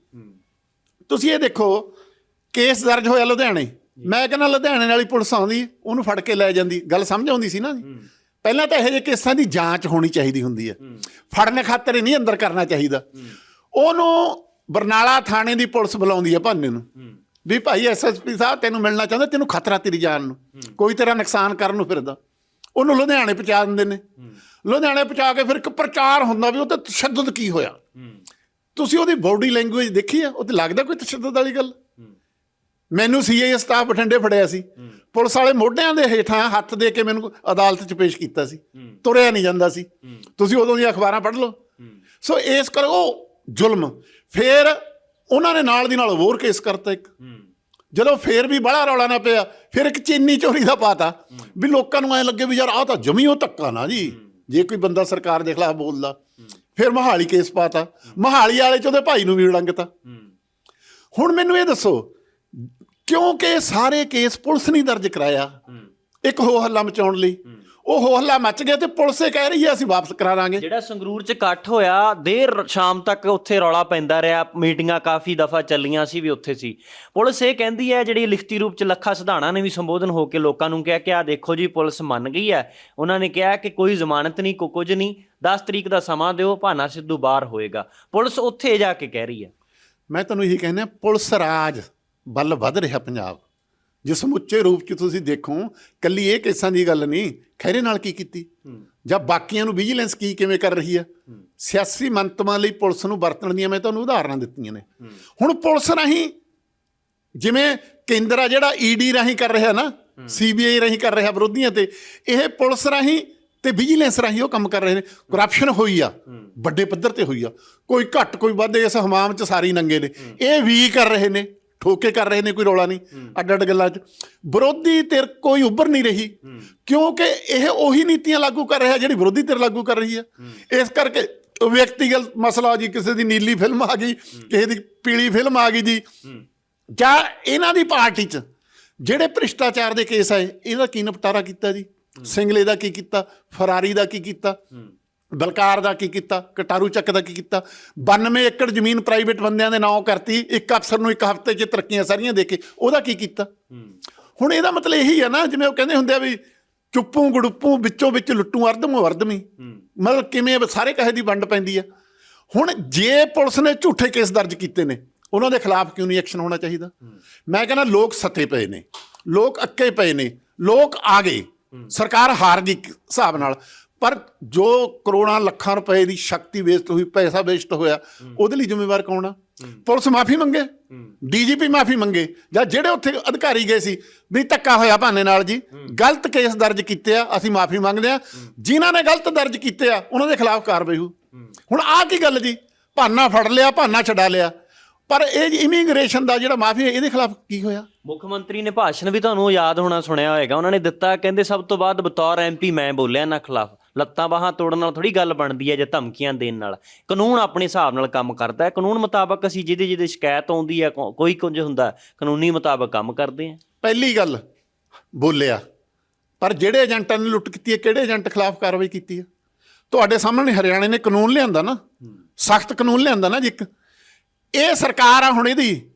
ਤੁਸੀਂ ਇਹ ਦੇਖੋ ਕੇਸ ਦਰਜ ਹੋਇਆ ਲੁਧਿਆਣੇ। ਮੈਂ ਕਹਿੰਦਾ ਲੁਧਿਆਣੇ ਵਾਲੀ ਪੁਲਿਸ ਆਉਂਦੀ, ਉਹਨੂੰ ਫੜ ਕੇ ਲੈ ਜਾਂਦੀ। ਗੱਲ ਸਮਝ ਆਉਂਦੀ ਸੀ ਨਾ? ਜੀ ਪਹਿਲਾਂ ਤਾਂ ਇਹੋ ਜਿਹੇ ਕੇਸਾਂ ਦੀ ਜਾਂਚ ਹੋਣੀ ਚਾਹੀਦੀ ਹੁੰਦੀ ਹੈ। ਫੜਨ ਖਾਤਰ ਹੀ ਨਹੀਂ ਅੰਦਰ ਕਰਨਾ ਚਾਹੀਦਾ। ਉਹਨੂੰ ਬਰਨਾਲਾ ਥਾਣੇ ਦੀ ਪੁਲਿਸ ਬੁਲਾਉਂਦੀ ਹੈ ਭਾਨੇ ਨੂੰ। ਵੀ ਭਾਈ ਐਸਐਸਪੀ ਸਾਹਿਬ ਤੈਨੂੰ ਮਿਲਣਾ ਚਾਹੁੰਦਾ ਤੈਨੂੰ ਖਤਰਾ ਤੇਰੀ ਜਾਨ ਨੂੰ। ਕੋਈ ਤੇਰਾ ਨੁਕਸਾਨ ਕਰਨ ਨੂੰ ਫਿਰਦਾ। ਉਹਨੂੰ ਲੁਧਿਆਣੇ ਪਹੁੰਚਾ ਦਿੰਦੇ ਨੇ। ਲੁਧਿਆਣੇ ਪਹੁੰਚਾ ਕੇ ਫਿਰ ਇੱਕ ਪ੍ਰਚਾਰ ਹੁੰਦਾ ਵੀ ਉਹ ਤੇ ਤਸ਼ੱਦਦ ਕੀ ਹੋਇਆ। ਤੁਸੀਂ ਉਹਦੀ ਬਾਡੀ ਲੈਂਗੁਏਜ ਦੇਖੀ ਆ? ਉਹ ਤੇ ਲੱਗਦਾ ਕੋਈ ਤਸ਼ੱਦਦ ਵਾਲੀ ਗੱਲ। ਮੈਨੂੰ ਸੀਆਈ ਸਟਾਫ ਬਠਿੰਡੇ ਫੜਿਆ ਸੀ। ਪੁਲਿਸ ਵਾਲੇ ਮੋਢਿਆਂ ਦੇ ਹੇਠਾਂ ਹੱਥ ਦੇ ਕੇ ਮੈਨੂੰ ਅਦਾਲਤ 'ਚ ਪੇਸ਼ ਕੀਤਾ ਸੀ। ਤੁਰਿਆ ਨਹੀਂ ਜਾਂਦਾ ਸੀ। ਤੁਸੀਂ ਉਦੋਂ ਦੀਆਂ ਅਖਬਾਰਾਂ ਪੜ੍ਹ ਲਓ। ਸੋ ਇਸ ਕਰ ਜ਼ੁਲਮ। ਫੇਰ ਉਹਨਾਂ ਨੇ ਨਾਲ ਦੀ ਨਾਲ ਹੋਰ ਕੇਸ ਕਰਤਾ ਇੱਕ। ਜਦੋਂ ਫੇਰ ਵੀ ਬੜਾ ਰੌਲਾ ਨਾ ਪਿਆ ਫਿਰ ਇੱਕ ਚੀਨੀ ਚੋਰੀ ਦਾ ਪਾਤਾ। ਵੀ ਲੋਕਾਂ ਨੂੰ ਐ ਲੱਗੇ ਵੀ ਯਾਰ ਆਹ ਤਾਂ ਜਮੀ ਉਹ ਧੱਕਾ ਨਾ ਜੀ। ਜੇ ਕੋਈ ਬੰਦਾ ਸਰਕਾਰ ਦੇ ਖਿਲਾਫ ਬੋਲਦਾ। ਫਿਰ ਮਹਾਲੀ ਕੇਸ ਪਾਤਾ। ਮਹਾਲੀ ਵਾਲੇ ਚ ਉਹਦੇ ਭਾਈ ਨੂੰ ਵੀ ਉਲੰਘਤਾ। ਹੁਣ ਮੈਨੂੰ ਇਹ ਦੱਸੋ ਕਿਉਂਕਿ ਸਾਰੇ ਕੇਸ ਪੁਲਿਸ ਨਹੀਂ ਦਰਜ ਕਰਾਇਆ। ਇੱਕ ਹੋ ਹੱਲਾ ਮਚਾਉਣ ਲਈ। ਉਹ ਹੋ ਹੱਲਾ ਮਚ ਗਿਆ ਤੇ ਪੁਲਿਸ ਇਹ ਕਹਿ ਰਹੀ ਹੈ ਅਸੀਂ ਵਾਪਸ ਕਰਾ ਦਾਂਗੇ।
ਜਿਹੜਾ ਸੰਗਰੂਰ 'ਚ ਇਕੱਠ ਹੋਇਆ ਦੇਰ ਸ਼ਾਮ ਤੱਕ ਉੱਥੇ ਰੌਲਾ ਪੈਂਦਾ ਰਿਹਾ। ਮੀਟਿੰਗਾਂ ਕਾਫੀ ਦਫਾ ਚੱਲੀਆਂ ਸੀ ਵੀ ਉੱਥੇ ਸੀ। ਪੁਲਿਸ ਇਹ ਕਹਿੰਦੀ ਹੈ ਜਿਹੜੀ ਲਿਖਤੀ ਰੂਪ 'ਚ ਲੱਖਾ ਸਿਧਾਣਾ ਨੇ ਵੀ ਸੰਬੋਧਨ ਹੋ ਕੇ ਲੋਕਾਂ ਨੂੰ ਕਿਹਾ ਕਿ ਆ ਦੇਖੋ ਜੀ ਪੁਲਿਸ ਮੰਨ ਗਈ ਹੈ। ਉਹਨਾਂ ਨੇ ਕਿਹਾ ਕਿ ਕੋਈ ਜ਼ਮਾਨਤ ਨਹੀਂ ਕੋ ਕੁਝ ਨਹੀਂ। 10 ਤਰੀਕ ਦਾ ਸਮਾਂ ਦਿਓ ਭਾਨਾ ਸਿੱਧੂ ਬਾਹਰ ਹੋਏਗਾ। ਪੁਲਿਸ ਉੱਥੇ ਜਾ ਕੇ ਕਹਿ ਰਹੀ ਹੈ।
ਮੈਂ ਤੁਹਾਨੂੰ ਇਹੀ ਕਹਿੰਦਾ ਪੁਲਿਸ ਰਾਜ ਵੱਲ ਵੱਧ ਰਿਹਾ ਪੰਜਾਬ। ਜੇ ਸਮੁੱਚੇ ਰੂਪ 'ਚ ਤੁਸੀਂ ਦੇਖੋ ਕੱਲੀ ਇਹ ਕੇਸਾਂ ਦੀ ਗੱਲ ਨਹੀਂ ਖੈਰੇ ਨਾਲ ਕੀ ਕੀਤੀ? ਜਾਂ ਬਾਕੀਆਂ ਨੂੰ ਵਿਜੀਲੈਂਸ ਕੀ ਕਿਵੇਂ ਕਰ ਰਹੀ ਹੈ। ਸਿਆਸੀ ਮੰਤਵਾਂ ਲਈ ਪੁਲਿਸ ਨੂੰ ਵਰਤਣ ਦੀਆਂ ਮੈਂ ਤੁਹਾਨੂੰ ਉਦਾਹਰਨਾਂ ਦਿੱਤੀਆਂ ਨੇ। ਹੁਣ ਪੁਲਿਸ ਰਾਹੀਂ ਜਿਵੇਂ ਕੇਂਦਰ ਆ ਜਿਹੜਾ ਈਡੀ ਰਾਹੀਂ ਕਰ ਰਿਹਾ ਨਾ ਸੀਬੀਆਈ ਰਾਹੀਂ ਕਰ ਰਿਹਾ ਵਿਰੋਧੀਆਂ ਤੇ ਇਹ ਪੁਲਿਸ ਰਾਹੀਂ ਤੇ ਵਿਜੀਲੈਂਸ ਰਾਹੀਂ ਉਹ ਕੰਮ ਕਰ ਰਹੇ ਨੇ। ਕਰਪਸ਼ਨ ਹੋਈ ਆ। ਵੱਡੇ ਪੱਧਰ ਤੇ ਹੋਈ ਆ। ਕੋਈ ਘੱਟ ਕੋਈ ਵੱਧ ਇਸ ਹਮਾਮ ਚ ਸਾਰੀ ਨੰਗੇ ਨੇ। ਇਹ ਵੀ ਕਰ ਰਹੇ ਨੇ। ਠੋਕੇ ਕਰ ਰਹੇ ਨੇ, ਕੋਈ ਰੌਲਾ ਨਹੀਂ ਅੱਡ ਅੱਡ ਗੱਲਾਂ 'ਚ। ਵਿਰੋਧੀ ਧਿਰ ਕੋਈ ਉੱਭਰ ਨਹੀਂ ਰਹੀ, ਕਿਉਂਕਿ ਇਹ ਉਹੀ ਨੀਤੀਆਂ ਲਾਗੂ ਕਰ ਰਿਹਾ ਜਿਹੜੀ ਵਿਰੋਧੀ ਧਿਰ ਲਾਗੂ ਕਰ ਰਹੀ ਹੈ ਇਸ ਕਰਕੇ ਵਿਅਕਤੀਗਤ ਮਸਲਾ ਜੀ, ਕਿਸੇ ਦੀ ਨੀਲੀ ਫਿਲਮ ਆ ਗਈ, ਕਿਸੇ ਦੀ ਪੀਲੀ ਫਿਲਮ ਆ ਗਈ ਜੀ। ਜਾਂ ਇਹਨਾਂ ਦੀ ਪਾਰਟੀ 'ਚ ਜਿਹੜੇ ਭ੍ਰਿਸ਼ਟਾਚਾਰ ਦੇ ਕੇਸ ਆਏ, ਇਹਦਾ ਕੀ ਨਿਪਟਾਰਾ ਕੀਤਾ ਜੀ? ਸਿੰਗਲੇ ਦਾ ਕੀ ਕੀਤਾ? ਫਰਾਰੀ ਦਾ ਕੀ ਕੀਤਾ? ਬਲਕਾਰ ਦਾ ਕੀ ਕੀਤਾ? ਕਟਾਰੂ ਚੱਕ ਦਾ ਕੀ ਕੀਤਾ? 92 ਏਕੜ ਜ਼ਮੀਨ ਪ੍ਰਾਈਵੇਟ ਬੰਦਿਆਂ ਦੇ ਨਾਂ ਕਰਤੀ ਇੱਕ ਅਫਸਰ ਨੂੰ ਇੱਕ ਹਫ਼ਤੇ 'ਚ ਤਰੱਕੀਆਂ ਸਾਰੀਆਂ ਦੇ ਕੇ ਉਹਦਾ ਕੀ ਕੀਤਾ? ਹੁਣ ਇਹਦਾ ਮਤਲਬ ਇਹੀ ਹੈ ਨਾ ਜਿਵੇਂ ਉਹ ਕਹਿੰਦੇ ਹੁੰਦੇ ਆ ਵੀ ਚੁੱਪੂ ਗੜੁੱਪੂ ਵਿੱਚੋਂ ਵਿੱਚ ਲੁੱਟੂ ਅਰਦਮੋ ਅਰਦਮੀ ਮਤਲਬ ਕਿਵੇਂ ਸਾਰੇ ਕਹੇ ਦੀ ਵੰਡ ਪੈਂਦੀ ਆ। ਹੁਣ ਜੇ ਪੁਲਿਸ ਨੇ ਝੂਠੇ ਕੇਸ ਦਰਜ ਕੀਤੇ ਨੇ ਉਹਨਾਂ ਦੇ ਖਿਲਾਫ ਕਿਉਂ ਨਹੀਂ ਐਕਸ਼ਨ ਹੋਣਾ ਚਾਹੀਦਾ? ਮੈਂ ਕਹਿੰਦਾ ਲੋਕ ਸੱਤੇ ਪਏ ਨੇ ਲੋਕ ਅੱਕੇ ਪਏ ਨੇ ਲੋਕ ਆ ਗਏ। ਸਰਕਾਰ ਹਾਰ ਗਈ ਇੱਕ ਹਿਸਾਬ ਨਾਲ। ਪਰ ਜੋ ਕਰੋੜਾਂ ਲੱਖਾਂ ਰੁਪਏ ਦੀ ਸ਼ਕਤੀ ਵੇਸਟ ਹੋਈ ਪੈਸਾ ਵੇਸਟ ਹੋਇਆ ਉਹਦੇ ਲਈ ਜ਼ਿੰਮੇਵਾਰ ਕੌਣ ਆ? ਪੁਲਿਸ ਮਾਫੀ ਮੰਗੇ ਡੀਜੀਪੀ ਮਾਫੀ ਮੰਗੇ ਜਾਂ ਜਿਹੜੇ ਉੱਥੇ ਅਧਿਕਾਰੀ ਗਏ ਸੀ ਵੀ ਧੱਕਾ ਹੋਇਆ ਭਾਨੇ ਨਾਲ ਜੀ ਗਲਤ ਕੇਸ ਦਰਜ ਕੀਤੇ ਆ ਅਸੀਂ ਮਾਫੀ ਮੰਗਦੇ ਆ। ਜਿਨ੍ਹਾਂ ਨੇ ਗਲਤ ਦਰਜ ਕੀਤੇ ਆ ਉਹਨਾਂ ਦੇ ਖਿਲਾਫ ਕਾਰਵਾਈ ਹੋ। ਹੁਣ ਆਹ ਕੀ ਗੱਲ ਜੀ? ਭਾਨਾ ਫੜ ਲਿਆ ਭਾਨਾ ਛਡਾ ਲਿਆ। ਪਰ ਇਹ ਇਮੀਗ੍ਰੇਸ਼ਨ ਦਾ ਜਿਹੜਾ ਮਾਫੀ ਹੈ ਇਹਦੇ ਖਿਲਾਫ ਕੀ ਹੋਇਆ?
ਮੁੱਖ ਮੰਤਰੀ ਨੇ ਭਾਸ਼ਣ ਵੀ ਤੁਹਾਨੂੰ ਯਾਦ ਹੋਣਾ ਸੁਣਿਆ ਹੋਏਗਾ। ਉਹਨਾਂ ਨੇ ਦਿੱਤਾ ਕਹਿੰਦੇ ਸਭ ਤੋਂ ਬਾਅਦ ਬਤੌਰ ਐਮਪੀ ਮੈਂ ਬੋਲਿਆ ਨਾ ਖਿਲਾਫ। ਲੱਤਾਂ ਬਾਹਾਂ ਤੋੜਨ ਨਾਲ ਥੋੜੀ ਗੱਲ ਬਣਦੀ ਹੈ ਜਾਂ ਧਮਕੀਆਂ ਦੇਣ ਨਾਲ। ਕਾਨੂੰਨ ਆਪਣੇ ਹਿਸਾਬ ਨਾਲ ਕੰਮ ਕਰਦਾ ਹੈ। ਕਾਨੂੰਨ ਮੁਤਾਬਕ ਅਸੀਂ ਜਿਹਦੇ ਜਿਹਦੇ ਸ਼ਿਕਾਇਤ ਆਉਂਦੀ ਹੈ ਕੋ- ਕੋਈ ਕੁੰਝ ਹੁੰਦਾ ਹੈ, ਕਾਨੂੰਨੀ ਮੁਤਾਬਕ ਕੰਮ ਕਰਦੇ ਹਾਂ।
ਪਹਿਲੀ ਗੱਲ ਬੋਲਿਆ। ਪਰ ਜਿਹੜੇ ਏਜੰਟਾਂ ਨੇ ਲੁੱਟ ਕੀਤੀ ਹੈ ਕਿਹੜੇ ਏਜੰਟ ਖਿਲਾਫ ਕਾਰਵਾਈ ਕੀਤੀ ਹੈ? ਤੁਹਾਡੇ ਸਾਹਮਣੇ ਹਰਿਆਣੇ ਨੇ ਕਾਨੂੰਨ ਲਿਆਂਦਾ ਨਾ। ਸਖਤ ਕਾਨੂੰਨ ਲਿਆਂਦਾ ਨਾ ਜੀ ਇੱਕ। ਇਹ ਸਰਕਾਰ ਆ ਹੁਣ ਇਹਦੀ।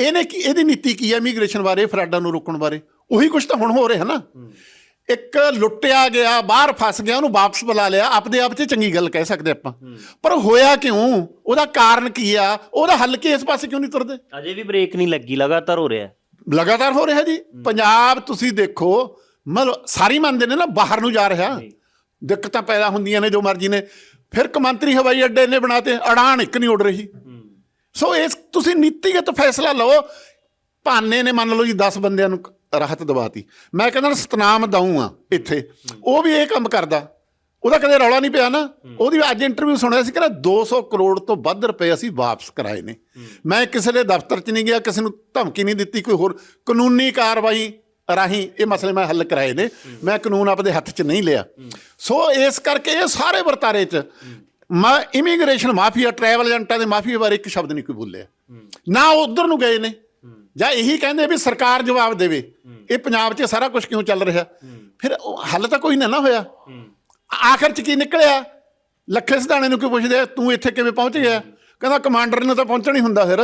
ਇਹਨੇ ਕੀ ਇਹਦੀ ਨੀਤੀ ਕੀ ਹੈ ਇਮੀਗ੍ਰੇਸ਼ਨ ਬਾਰੇ ਫਰਾਡਾਂ ਨੂੰ ਰੋਕਣ ਬਾਰੇ? ਉਹੀ ਕੁਝ ਤਾਂ ਹੁਣ ਹੋ ਰਿਹਾ ਨਾ। ਇੱਕ ਲੁੱਟਿਆ ਗਿਆ ਬਾਹਰ ਫਸ ਗਿਆ ਉਹਨੂੰ ਵਾਪਸ ਬੁਲਾ ਲਿਆ। ਆਪਦੇ ਆਪ 'ਚ ਚੰਗੀ ਗੱਲ ਕਹਿ ਸਕਦੇ ਆਪਾਂ। ਪਰ ਹੋਇਆ ਕਿਉਂ? ਉਹਦਾ ਕਾਰਨ ਕੀ ਆ? ਉਹਦਾ ਹੱਲ ਕੀ ਇਸ ਪਾਸੇ ਕਿਉਂ ਨਹੀਂ ਤੁਰਦੇ?
ਅਜੇ ਵੀ ਬ੍ਰੇਕ ਨਹੀਂ ਲੱਗੀ ਲਗਾਤਾਰ ਹੋ ਰਿਹਾ।
ਲਗਾਤਾਰ ਹੋ ਰਿਹਾ ਜੀ। ਪੰਜਾਬ ਤੁਸੀਂ ਦੇਖੋ ਮਤਲਬ ਸਾਰੀ ਮੰਨਦੇ ਨੇ ਨਾ ਬਾਹਰ ਨੂੰ ਜਾ ਰਿਹਾ। ਦਿੱਕਤਾਂ ਪੈਦਾ ਹੁੰਦੀਆਂ ਨੇ ਜੋ ਮਰਜ਼ੀ ਨੇ। ਫਿਰ ਕਮੰਤਰੀ ਹਵਾਈ ਅੱਡੇ ਨੇ ਬਣਾਤੇ ਅੜਾਨ ਇੱਕ ਨਹੀਂ ਉੱਡ ਰਹੀ। ਸੋ ਇਸ ਤੁਸੀਂ ਨੀਤੀਗਤ ਫੈਸਲਾ ਲਓ। ਭਾਨੇ ਨੇ ਮੰਨ ਲਓ ਜੀ 10 ਬੰਦਿਆਂ ਨੂੰ ਰਾਹਤ ਦਵਾਤੀ। ਮੈਂ ਕਹਿੰਦਾ ਸਤਨਾਮ ਦਊਂ ਆ ਇੱਥੇ। ਉਹ ਵੀ ਇਹ ਕੰਮ ਕਰਦਾ। ਉਹਦਾ ਕਦੇ ਰੌਲਾ ਨਹੀਂ ਪਿਆ ਨਾ। ਉਹਦੀ ਅੱਜ ਇੰਟਰਵਿਊ ਸੁਣਿਆ ਸੀ ਕਹਿੰਦਾ 200 ਕਰੋੜ ਤੋਂ ਵੱਧ ਰੁਪਏ ਅਸੀਂ ਵਾਪਸ ਕਰਾਏ ਨੇ। ਮੈਂ ਕਿਸੇ ਦੇ ਦਫ਼ਤਰ 'ਚ ਨਹੀਂ ਗਿਆ, ਕਿਸੇ ਨੂੰ ਧਮਕੀ ਨਹੀਂ ਦਿੱਤੀ, ਕੋਈ ਹੋਰ ਕਾਨੂੰਨੀ ਕਾਰਵਾਈ ਰਾਹੀਂ ਇਹ ਮਸਲੇ ਮੈਂ ਹੱਲ ਕਰਾਏ ਨੇ। ਮੈਂ ਕਾਨੂੰਨ ਆਪਦੇ ਹੱਥ 'ਚ ਨਹੀਂ ਲਿਆ। ਸੋ ਇਸ ਕਰਕੇ ਇਹ ਸਾਰੇ ਵਰਤਾਰੇ 'ਚ ਮੈਂ ਇਮੀਗ੍ਰੇਸ਼ਨ ਮਾਫੀਆ ਟਰੈਵਲ ਏਜੰਟਾਂ ਦੇ ਮਾਫੀਆ ਬਾਰੇ ਇੱਕ ਸ਼ਬਦ ਨਹੀਂ ਕੋਈ ਬੋਲਿਆ। ਨਾ ਉਧਰ ਨੂੰ ਗਏ ਨੇ। ਜਾਂ ਇਹੀ ਕਹਿੰਦੇ ਵੀ ਸਰਕਾਰ ਜਵਾਬ ਦੇਵੇ। ਇਹ ਪੰਜਾਬ 'ਚ ਸਾਰਾ ਕੁਝ ਕਿਉਂ ਚੱਲ ਰਿਹਾ? ਫਿਰ ਉਹ ਹੱਲ ਤਾਂ ਕੋਈ ਨਾ ਨਾ ਹੋਇਆ। ਆਖਰ 'ਚ ਕੀ ਨਿਕਲਿਆ? ਲੱਖੇ ਸਿਧਾਣੇ ਨੂੰ ਕਿਉਂ ਪੁੱਛਦੇ ਆ, ਤੂੰ ਇੱਥੇ ਕਿਵੇਂ ਪਹੁੰਚ ਗਿਆ? ਕਹਿੰਦਾ ਕਮਾਂਡਰ ਨੂੰ ਤਾਂ ਪਹੁੰਚਣਾ ਹੀ ਹੁੰਦਾ ਫਿਰ।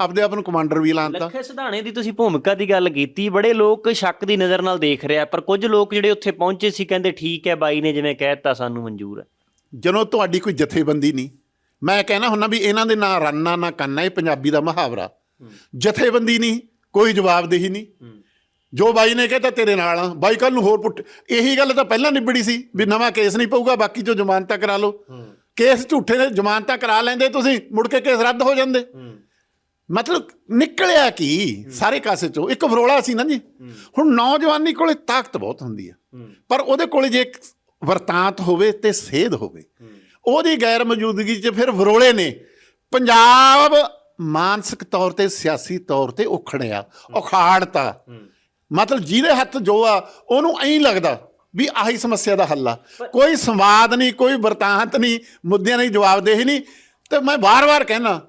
ਆਪਦੇ ਆਪ ਨੂੰ ਕਮਾਂਡਰ ਵੀ ਐਲਾਨਤਾ
ਲੱਖੇ ਸਿਧਾਣੇ ਦੀ ਤੁਸੀਂ ਭੂਮਿਕਾ ਦੀ ਗੱਲ ਕੀਤੀ ਬੜੇ ਲੋਕ ਸ਼ੱਕ ਦੀ ਨਜ਼ਰ ਨਾਲ ਦੇਖ ਰਿਹਾ ਪਰ ਕੁਝ ਲੋਕ ਜਿਹੜੇ ਉੱਥੇ ਪਹੁੰਚੇ ਸੀ ਕਹਿੰਦੇ ਠੀਕ ਹੈ ਬਾਈ ਨੇ ਜਿਵੇਂ ਕਹਿਤਾ ਸਾਨੂੰ ਮਨਜ਼ੂਰ ਹੈ।
ਜਦੋਂ ਤੁਹਾਡੀ ਕੋਈ ਜਥੇਬੰਦੀ ਨਹੀਂ ਮੈਂ ਕਹਿਣਾ ਹੁੰਦਾ ਵੀ ਇਹਨਾਂ ਦੇ ਨਾਂ ਰੰਨਾ ਨਾ ਕੰਨਾ ਇਹ ਪੰਜਾਬੀ ਦਾ ਮੁਹਾਵਰਾ। ਜਥੇਬੰਦੀ ਨਹੀਂ ਕੋਈ ਜਵਾਬਦੇਹੀ ਨਹੀਂ। ਜੋ ਬਾਈ ਨੇ ਕਹਿਤਾ ਤੇਰੇ ਨਾਲ ਆ ਬਾਈ ਕੱਲ ਨੂੰ ਹੋਰ ਪੁੱਟ ਇਹੀ ਗੱਲ ਤਾਂ ਪਹਿਲਾਂ ਨਿਬੜੀ ਸੀ ਵੀ ਨਵਾਂ ਕੇਸ ਨਹੀਂ ਪਊਗਾ ਬਾਕੀ ਜੋ ਜ਼ਮਾਨਤਾਂ ਕਰਾ ਲਓ। ਕੇਸ ਝੂਠੇ ਨੇ ਜ਼ਮਾਨਤਾਂ ਕਰਾ ਲੈਂਦੇ ਤੁਸੀਂ ਮੁੜ ਕੇ ਕੇਸ ਰੱਦ ਹੋ ਜਾਂਦੇ। ਮਤਲਬ ਨਿਕਲਿਆ ਕੀ ਸਾਰੇ ਕਾਸੇ ਚੋਂ? ਇੱਕ ਵਰੋਲਾ ਸੀ ਨਾ ਜੀ। ਹੁਣ ਨੌਜਵਾਨੀ ਕੋਲੇ ਤਾਕਤ ਬਹੁਤ ਹੁੰਦੀ ਆ। ਪਰ ਉਹਦੇ ਕੋਲੇ ਜੇ ਇੱਕ ਵਰਤਾਂਤ ਹੋਵੇ ਤੇ ਸੇਧ ਹੋਵੇ। ਉਹਦੀ ਗੈਰ ਮੌਜੂਦਗੀ 'ਚ ਫਿਰ ਵਰੋਲੇ ਨੇ। ਪੰਜਾਬ ਮਾਨਸਿਕ ਤੌਰ ਤੇ ਸਿਆਸੀ ਤੌਰ ਤੇ ਉਖੜਿਆ ਉਖਾੜਤਾ। ਮਤਲਬ ਜਿਹਦੇ ਹੱਥ ਜੋ ਆ ਉਹਨੂੰ ਐਂ ਲੱਗਦਾ ਵੀ ਆਹੀ ਸਮੱਸਿਆ ਦਾ ਹੱਲ ਆ। ਕੋਈ ਸੰਵਾਦ ਨਹੀਂ ਕੋਈ ਵਰਤਾਂਤ ਨਹੀਂ ਮੁੱਦਿਆਂ ਦੀ ਜਵਾਬਦੇਹੀ ਨਹੀਂ। ਤੇ ਮੈਂ ਵਾਰ-ਵਾਰ ਕਹਿਣਾ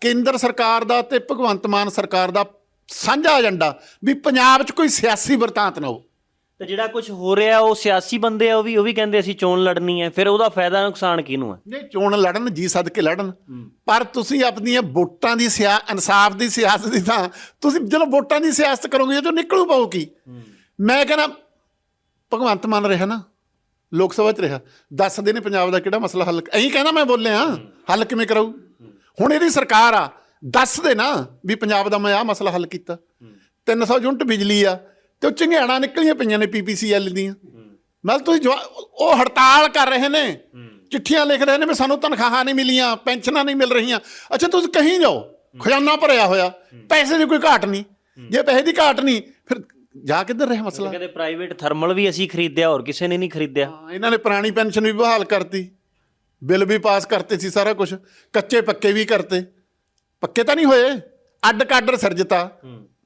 ਕੇਂਦਰ ਸਰਕਾਰ ਦਾ ਤੇ ਭਗਵੰਤ ਮਾਨ ਸਰਕਾਰ ਦਾ ਸਾਂਝਾ ਏਜੰਡਾ ਵੀ ਪੰਜਾਬ 'ਚ ਕੋਈ ਸਿਆਸੀ ਵਰਤਾਂਤ ਨਾ ਹੋ
ਤੇ ਜਿਹੜਾ ਕੁਝ ਹੋ ਰਿਹਾ ਉਹ ਸਿਆਸੀ ਬੰਦੇ ਆ ਉਹ ਵੀ ਉਹ ਵੀ ਕਹਿੰਦੇ ਅਸੀਂ ਚੋਣ ਲੜਨੀ ਹੈ ਫਿਰ ਉਹਦਾ ਫਾਇਦਾ ਨੁਕਸਾਨ ਕਿਹਨੂੰ ਹੈ?
ਜੇ ਚੋਣ ਲੜਨ ਜੀ ਸਦ ਕੇ ਲੜਨ। ਪਰ ਤੁਸੀਂ ਆਪਣੀਆਂ ਵੋਟਾਂ ਦੀ ਸਿਆ ਇਨਸਾਫ ਦੀ ਸਿਆਸਤ ਦੀ ਤਾਂ ਤੁਸੀਂ ਜਦੋਂ ਵੋਟਾਂ ਦੀ ਸਿਆਸਤ ਕਰੋਗੇ ਤਾਂ ਨਿਕਲੂ ਪਾਉ ਕੀ? ਮੈਂ ਕਹਿੰਦਾ ਭਗਵੰਤ ਮਾਨ ਰਿਹਾ ਨਾ ਲੋਕ ਸਭਾ 'ਚ ਰਿਹਾ ਦੱਸਦੇ ਨੇ ਪੰਜਾਬ ਦਾ ਕਿਹੜਾ ਮਸਲਾ ਹੱਲ ਐਂ ਕਹਿੰਦਾ ਮੈਂ ਬੋਲਿਆ ਹੱਲ ਕਿਵੇਂ ਕਰਾਉ ਹੁਣ ਇਹਦੀ ਸਰਕਾਰ ਆ ਦੱਸ ਦੇ ਨਾ ਵੀ ਪੰਜਾਬ ਦਾ ਮੈਂ ਆਹ ਮਸਲਾ ਹੱਲ ਕੀਤਾ। 300 ਯੂਨਿਟ ਬਿਜਲੀ ਆ ਤੇ ਉਹ ਝੰਗਿਆਣਾ ਨਿਕਲੀਆਂ ਪਈਆਂ ਨੇ ਪੀਪੀਸੀਐਲ ਦੀਆਂ। ਮੈਂ ਤੁਸੀਂ ਉਹ ਹੜਤਾਲ ਕਰ ਰਹੇ ਨੇ। ਚਿੱਠੀਆਂ ਲਿਖ ਰਹੇ ਨੇ ਵੀ ਸਾਨੂੰ ਤਨਖਾਹਾਂ ਨਹੀਂ ਮਿਲੀਆਂ ਪੈਨਸ਼ਨਾਂ ਨਹੀਂ ਮਿਲ ਰਹੀਆਂ। ਅੱਛਾ ਤੁਸੀਂ ਕਹੀਂ ਜਾਓ ਖਜ਼ਾਨਾ ਭਰਿਆ ਹੋਇਆ ਪੈਸੇ ਦੀ ਕੋਈ ਘਾਟ ਨਹੀਂ। ਜੇ ਪੈਸੇ ਦੀ ਘਾਟ ਨਹੀਂ ਫਿਰ ਜਾ ਕਿੱਧਰ ਰਿਹਾ ਮਸਲਾ?
ਕਹਿੰਦੇ ਪ੍ਰਾਈਵੇਟ ਥਰਮਲ ਵੀ ਅਸੀਂ ਖਰੀਦਿਆ ਹੋਰ ਕਿਸੇ ਨੇ ਨਹੀਂ ਖਰੀਦਿਆ।
ਇਹਨਾਂ ਨੇ ਪੁਰਾਣੀ ਪੈਨਸ਼ਨ ਵੀ ਬਹਾਲ ਕਰਤੀ। ਬਿੱਲ ਵੀ ਪਾਸ ਕਰਤੇ ਸੀ ਸਾਰਾ ਕੁਝ ਕੱਚੇ ਪੱਕੇ ਵੀ ਕਰਤੇ। ਪੱਕੇ ਤਾਂ ਨਹੀਂ ਹੋਏ। ਅੱਡ ਕਾਡਰ ਸਰਜਤਾ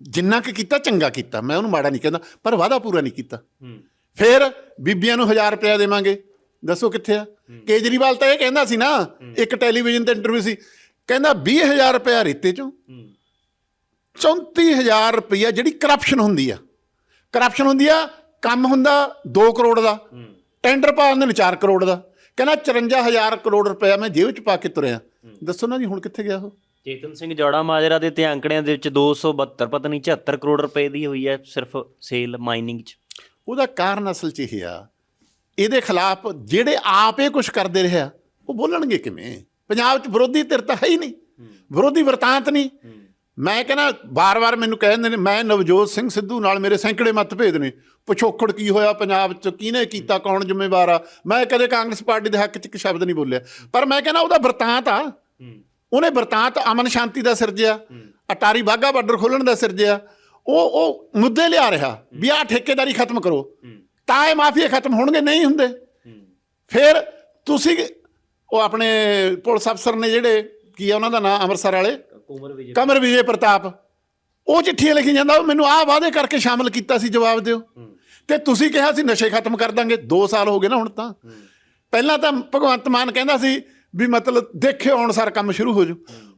ਜਿੰਨਾ ਕਿ ਕੀਤਾ ਚੰਗਾ ਕੀਤਾ। ਮੈਂ ਉਹਨੂੰ ਮਾੜਾ ਨਹੀਂ ਕਹਿੰਦਾ ਪਰ ਵਾਅਦਾ ਪੂਰਾ ਨਹੀਂ ਕੀਤਾ। ਫਿਰ ਬੀਬੀਆਂ ਨੂੰ 1000 ਰੁਪਇਆ ਦੇਵਾਂਗੇ। ਦੱਸੋ ਕਿੱਥੇ ਆ? ਕੇਜਰੀਵਾਲ ਤਾਂ ਇਹ ਕਹਿੰਦਾ ਸੀ ਨਾ ਇੱਕ ਟੈਲੀਵਿਜ਼ਨ ਤੇ ਇੰਟਰਵਿਊ ਸੀ। ਕਹਿੰਦਾ 20000 ਰੁਪਇਆ ਰੇਤੇ ਚੋਂ। 34000 ਰੁਪਇਆ ਜਿਹੜੀ ਕਰਪਸ਼ਨ ਹੁੰਦੀ ਆ। ਕਰਪਸ਼ਨ ਹੁੰਦੀ ਆ ਕੰਮ ਹੁੰਦਾ 2 ਕਰੋੜ ਦਾ। ਟੈਂਡਰ ਪਾ ਦਿੰਦੇ ਨੇ 4 ਕਰੋੜ ਦਾ। ਕਹਿੰਦਾ 54000 ਕਰੋੜ ਰੁਪਇਆ ਮੈਂ ਜੇਬ ਚ ਪਾ ਕੇ ਤੁਰਿਆ। ਦੱਸੋ ਨਾ ਜੀ ਹੁਣ ਕਿੱਥੇ ਗਿਆ ਉਹ?
ਚੇਤਨ ਸਿੰਘ ਜੋੜਾ ਮਾਜਰਾ ਦੇ ਤੇ ਅੰਕੜਿਆਂ ਦੇ ਵਿੱਚ 272 ਪਤਾ ਨਹੀਂ 74 ਕਰੋੜ ਰੁਪਏ ਦੀ ਹੋਈ ਹੈ ਸਿਰਫ ਸੇਲ ਮਾਈਨਿੰਗ 'ਚ।
ਉਹਦਾ ਕਾਰਨ ਅਸਲ 'ਚ ਇਹ ਆ, ਇਹਦੇ ਖਿਲਾਫ ਜਿਹੜੇ ਆਪ ਇਹ ਕੁਝ ਕਰਦੇ ਰਿਹਾ ਉਹ ਬੋਲਣਗੇ ਕਿਵੇਂ? ਪੰਜਾਬ 'ਚ ਵਿਰੋਧੀ ਧਿਰ ਤਾਂ ਹੈ ਹੀ ਨਹੀਂ, ਵਿਰੋਧੀ ਵਰਤਾਂਤ ਨਹੀਂ। ਮੈਂ ਕਹਿੰਦਾ ਬਾਰ-ਬਾਰ ਮੈਨੂੰ ਕਹਿੰਦੇ ਨੇ, ਮੈਂ ਨਵਜੋਤ ਸਿੰਘ ਸਿੱਧੂ ਨਾਲ ਮੇਰੇ ਸੈਂਕੜੇ ਮਤਭੇਦ ਨੇ ਪਿਛੋਕੜ ਕੀ ਹੋਇਆ ਪੰਜਾਬ 'ਚ, ਕਿਹਨੇ ਕੀਤਾ, ਕੌਣ ਜ਼ਿੰਮੇਵਾਰ ਆ? ਮੈਂ ਕਦੇ ਕਾਂਗਰਸ ਪਾਰਟੀ ਦੇ ਹੱਕ 'ਚ ਇੱਕ ਸ਼ਬਦ ਨਹੀਂ ਬੋਲਿਆ। ਪਰ ਮੈਂ ਕਹਿੰਦਾ, ਉਹਦਾ ਵਰਤਾਂਤ ਆ। ਉਹਨੇ ਵਰਤਾਂਤ ਅਮਨ ਸ਼ਾਂਤੀ ਦਾ ਸਿਰਜਿਆ ਅਟਾਰੀ ਬਾਗਾ ਬਾਰਡਰ ਖੋਲਣ ਦਾ ਸਿਰਜਿਆ। ਉਹ ਉਹ ਮੁੱਦੇ ਲਿਆ ਰਿਹਾ ਵੀ ਆਹ ਠੇਕੇਦਾਰੀ ਖਤਮ ਕਰੋ। ਤਾਂ ਇਹ ਮਾਫੀਆ ਖਤਮ ਹੋਣਗੇ ਨਹੀਂ ਹੁੰਦੇ। ਫਿਰ ਤੁਸੀਂ ਉਹ ਆਪਣੇ ਪੁਲਿਸ ਅਫਸਰ ਨੇ ਜਿਹੜੇ ਕੀ ਆ ਉਹਨਾਂ ਦਾ ਨਾਮ ਅੰਮ੍ਰਿਤਸਰ ਵਾਲੇ?
ਵਿਜੇ
ਕਮਰ ਵਿਜੇ ਪ੍ਰਤਾਪ। ਉਹ ਚਿੱਠੀਆਂ ਲਿਖੀ ਜਾਂਦਾ ਉਹ ਮੈਨੂੰ ਆਹ ਵਾਅਦੇ ਕਰਕੇ ਸ਼ਾਮਲ ਕੀਤਾ ਸੀ ਜਵਾਬ ਦਿਓ। ਤੇ ਤੁਸੀਂ ਕਿਹਾ ਸੀ ਨਸ਼ੇ ਖਤਮ ਕਰ ਦਾਂਗੇ 2 ਸਾਲ ਹੋ ਗਏ ਨਾ ਹੁਣ ਤਾਂ। ਪਹਿਲਾਂ ਤਾਂ ਭਗਵੰਤ ਮਾਨ ਕਹਿੰਦਾ ਸੀ ਵੀ ਮਤਲਬ ਦੇਖਿਓ ਆਉਣ ਸਾਰਾ ਕੰਮ ਸ਼ੁਰੂ ਹੋ ਜੂ।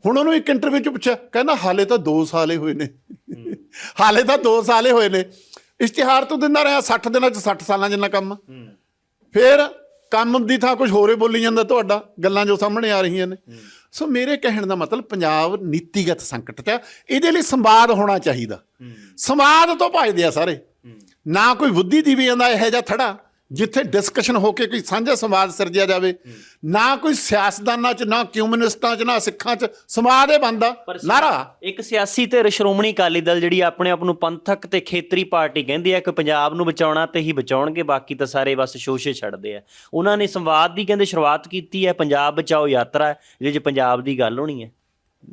ਹੁਣ ਉਹਨੂੰ ਇੱਕ ਇੰਟਰਵਿਊ ਚ ਪੁੱਛਿਆ, ਕਹਿੰਦਾ ਹਾਲੇ ਤਾਂ 2 ਸਾਲੇ ਹੋਏ ਨੇ। ਹਾਲੇ ਤਾਂ 2 ਸਾਲੇ ਹੋਏ ਨੇ। ਇਸ਼ਤਿਹਾਰ ਤੋਂ ਦਿੰਦਾ ਰਿਹਾ 60 ਦਿਨਾਂ ਚ 60 ਸਾਲਾਂ ਜਿੰਨਾ ਕੰਮ। ਫਿਰ ਕੰਮ ਦੀ ਥਾਂ ਕੁਝ ਹੋਰੇ ਬੋਲੀ ਜਾਂਦਾ ਤੁਹਾਡਾ, ਗੱਲਾਂ ਜੋ ਸਾਹਮਣੇ ਆ ਰਹੀਆਂ ਨੇ। ਸੋ ਮੇਰੇ ਕਹਿਣ ਦਾ ਮਤਲਬ ਪੰਜਾਬ ਨੀਤੀਗਤ ਸੰਕਟ 'ਚ ਆ। ਇਹਦੇ ਲਈ ਸੰਵਾਦ ਹੋਣਾ ਚਾਹੀਦਾ। ਸੰਵਾਦ ਤੋਂ ਭਜਦੇ ਆ ਸਾਰੇ। ਨਾ ਕੋਈ ਬੁੱਧੀਜੀਵੀਆਂ ਜਾਂਦਾ, ਇਹੋ ਜਿਹਾ ਥੜਾ। ਜਿੱਥੇ ਡਿਸਕਸ਼ਨ ਹੋ ਕੇ ਕੋਈ ਸਾਂਝਾ ਸੰਵਾਦ ਸਿਰਜਿਆ ਜਾਵੇ ਨਾ ਕੋਈ ਸਿਆਸਤਦਾਨਾਂ 'ਚ ਨਾ ਕਮਿਊਨਿਸਟਾਂ 'ਚ ਨਾ ਸਿੱਖਾਂ 'ਚ ਸੰਵਾਦ ਇਹ ਬੰਦਾ ਨਾਰਾ।
ਇੱਕ ਸਿਆਸੀ ਤੇ ਸ਼੍ਰੋਮਣੀ ਅਕਾਲੀ ਦਲ ਜਿਹੜੀ ਆਪਣੇ ਆਪ ਨੂੰ ਪੰਥਕ ਤੇ ਖੇਤਰੀ ਪਾਰਟੀ ਕਹਿੰਦੀ ਹੈ ਕਿ ਪੰਜਾਬ ਨੂੰ ਬਚਾਉਣਾ ਤੇ ਹੀ ਬਚਾਉਣਗੇ ਬਾਕੀ ਤਾਂ ਸਾਰੇ ਬਸ ਸ਼ੋਸ਼ੇ ਛੱਡਦੇ ਆ। ਉਹਨਾਂ ਨੇ ਸੰਵਾਦ ਦੀ ਕਹਿੰਦੇ ਸ਼ੁਰੂਆਤ ਕੀਤੀ ਹੈ ਪੰਜਾਬ ਬਚਾਓ ਯਾਤਰਾ ਜਿਹਦੇ 'ਚ ਪੰਜਾਬ ਦੀ ਗੱਲ ਹੋਣੀ ਹੈ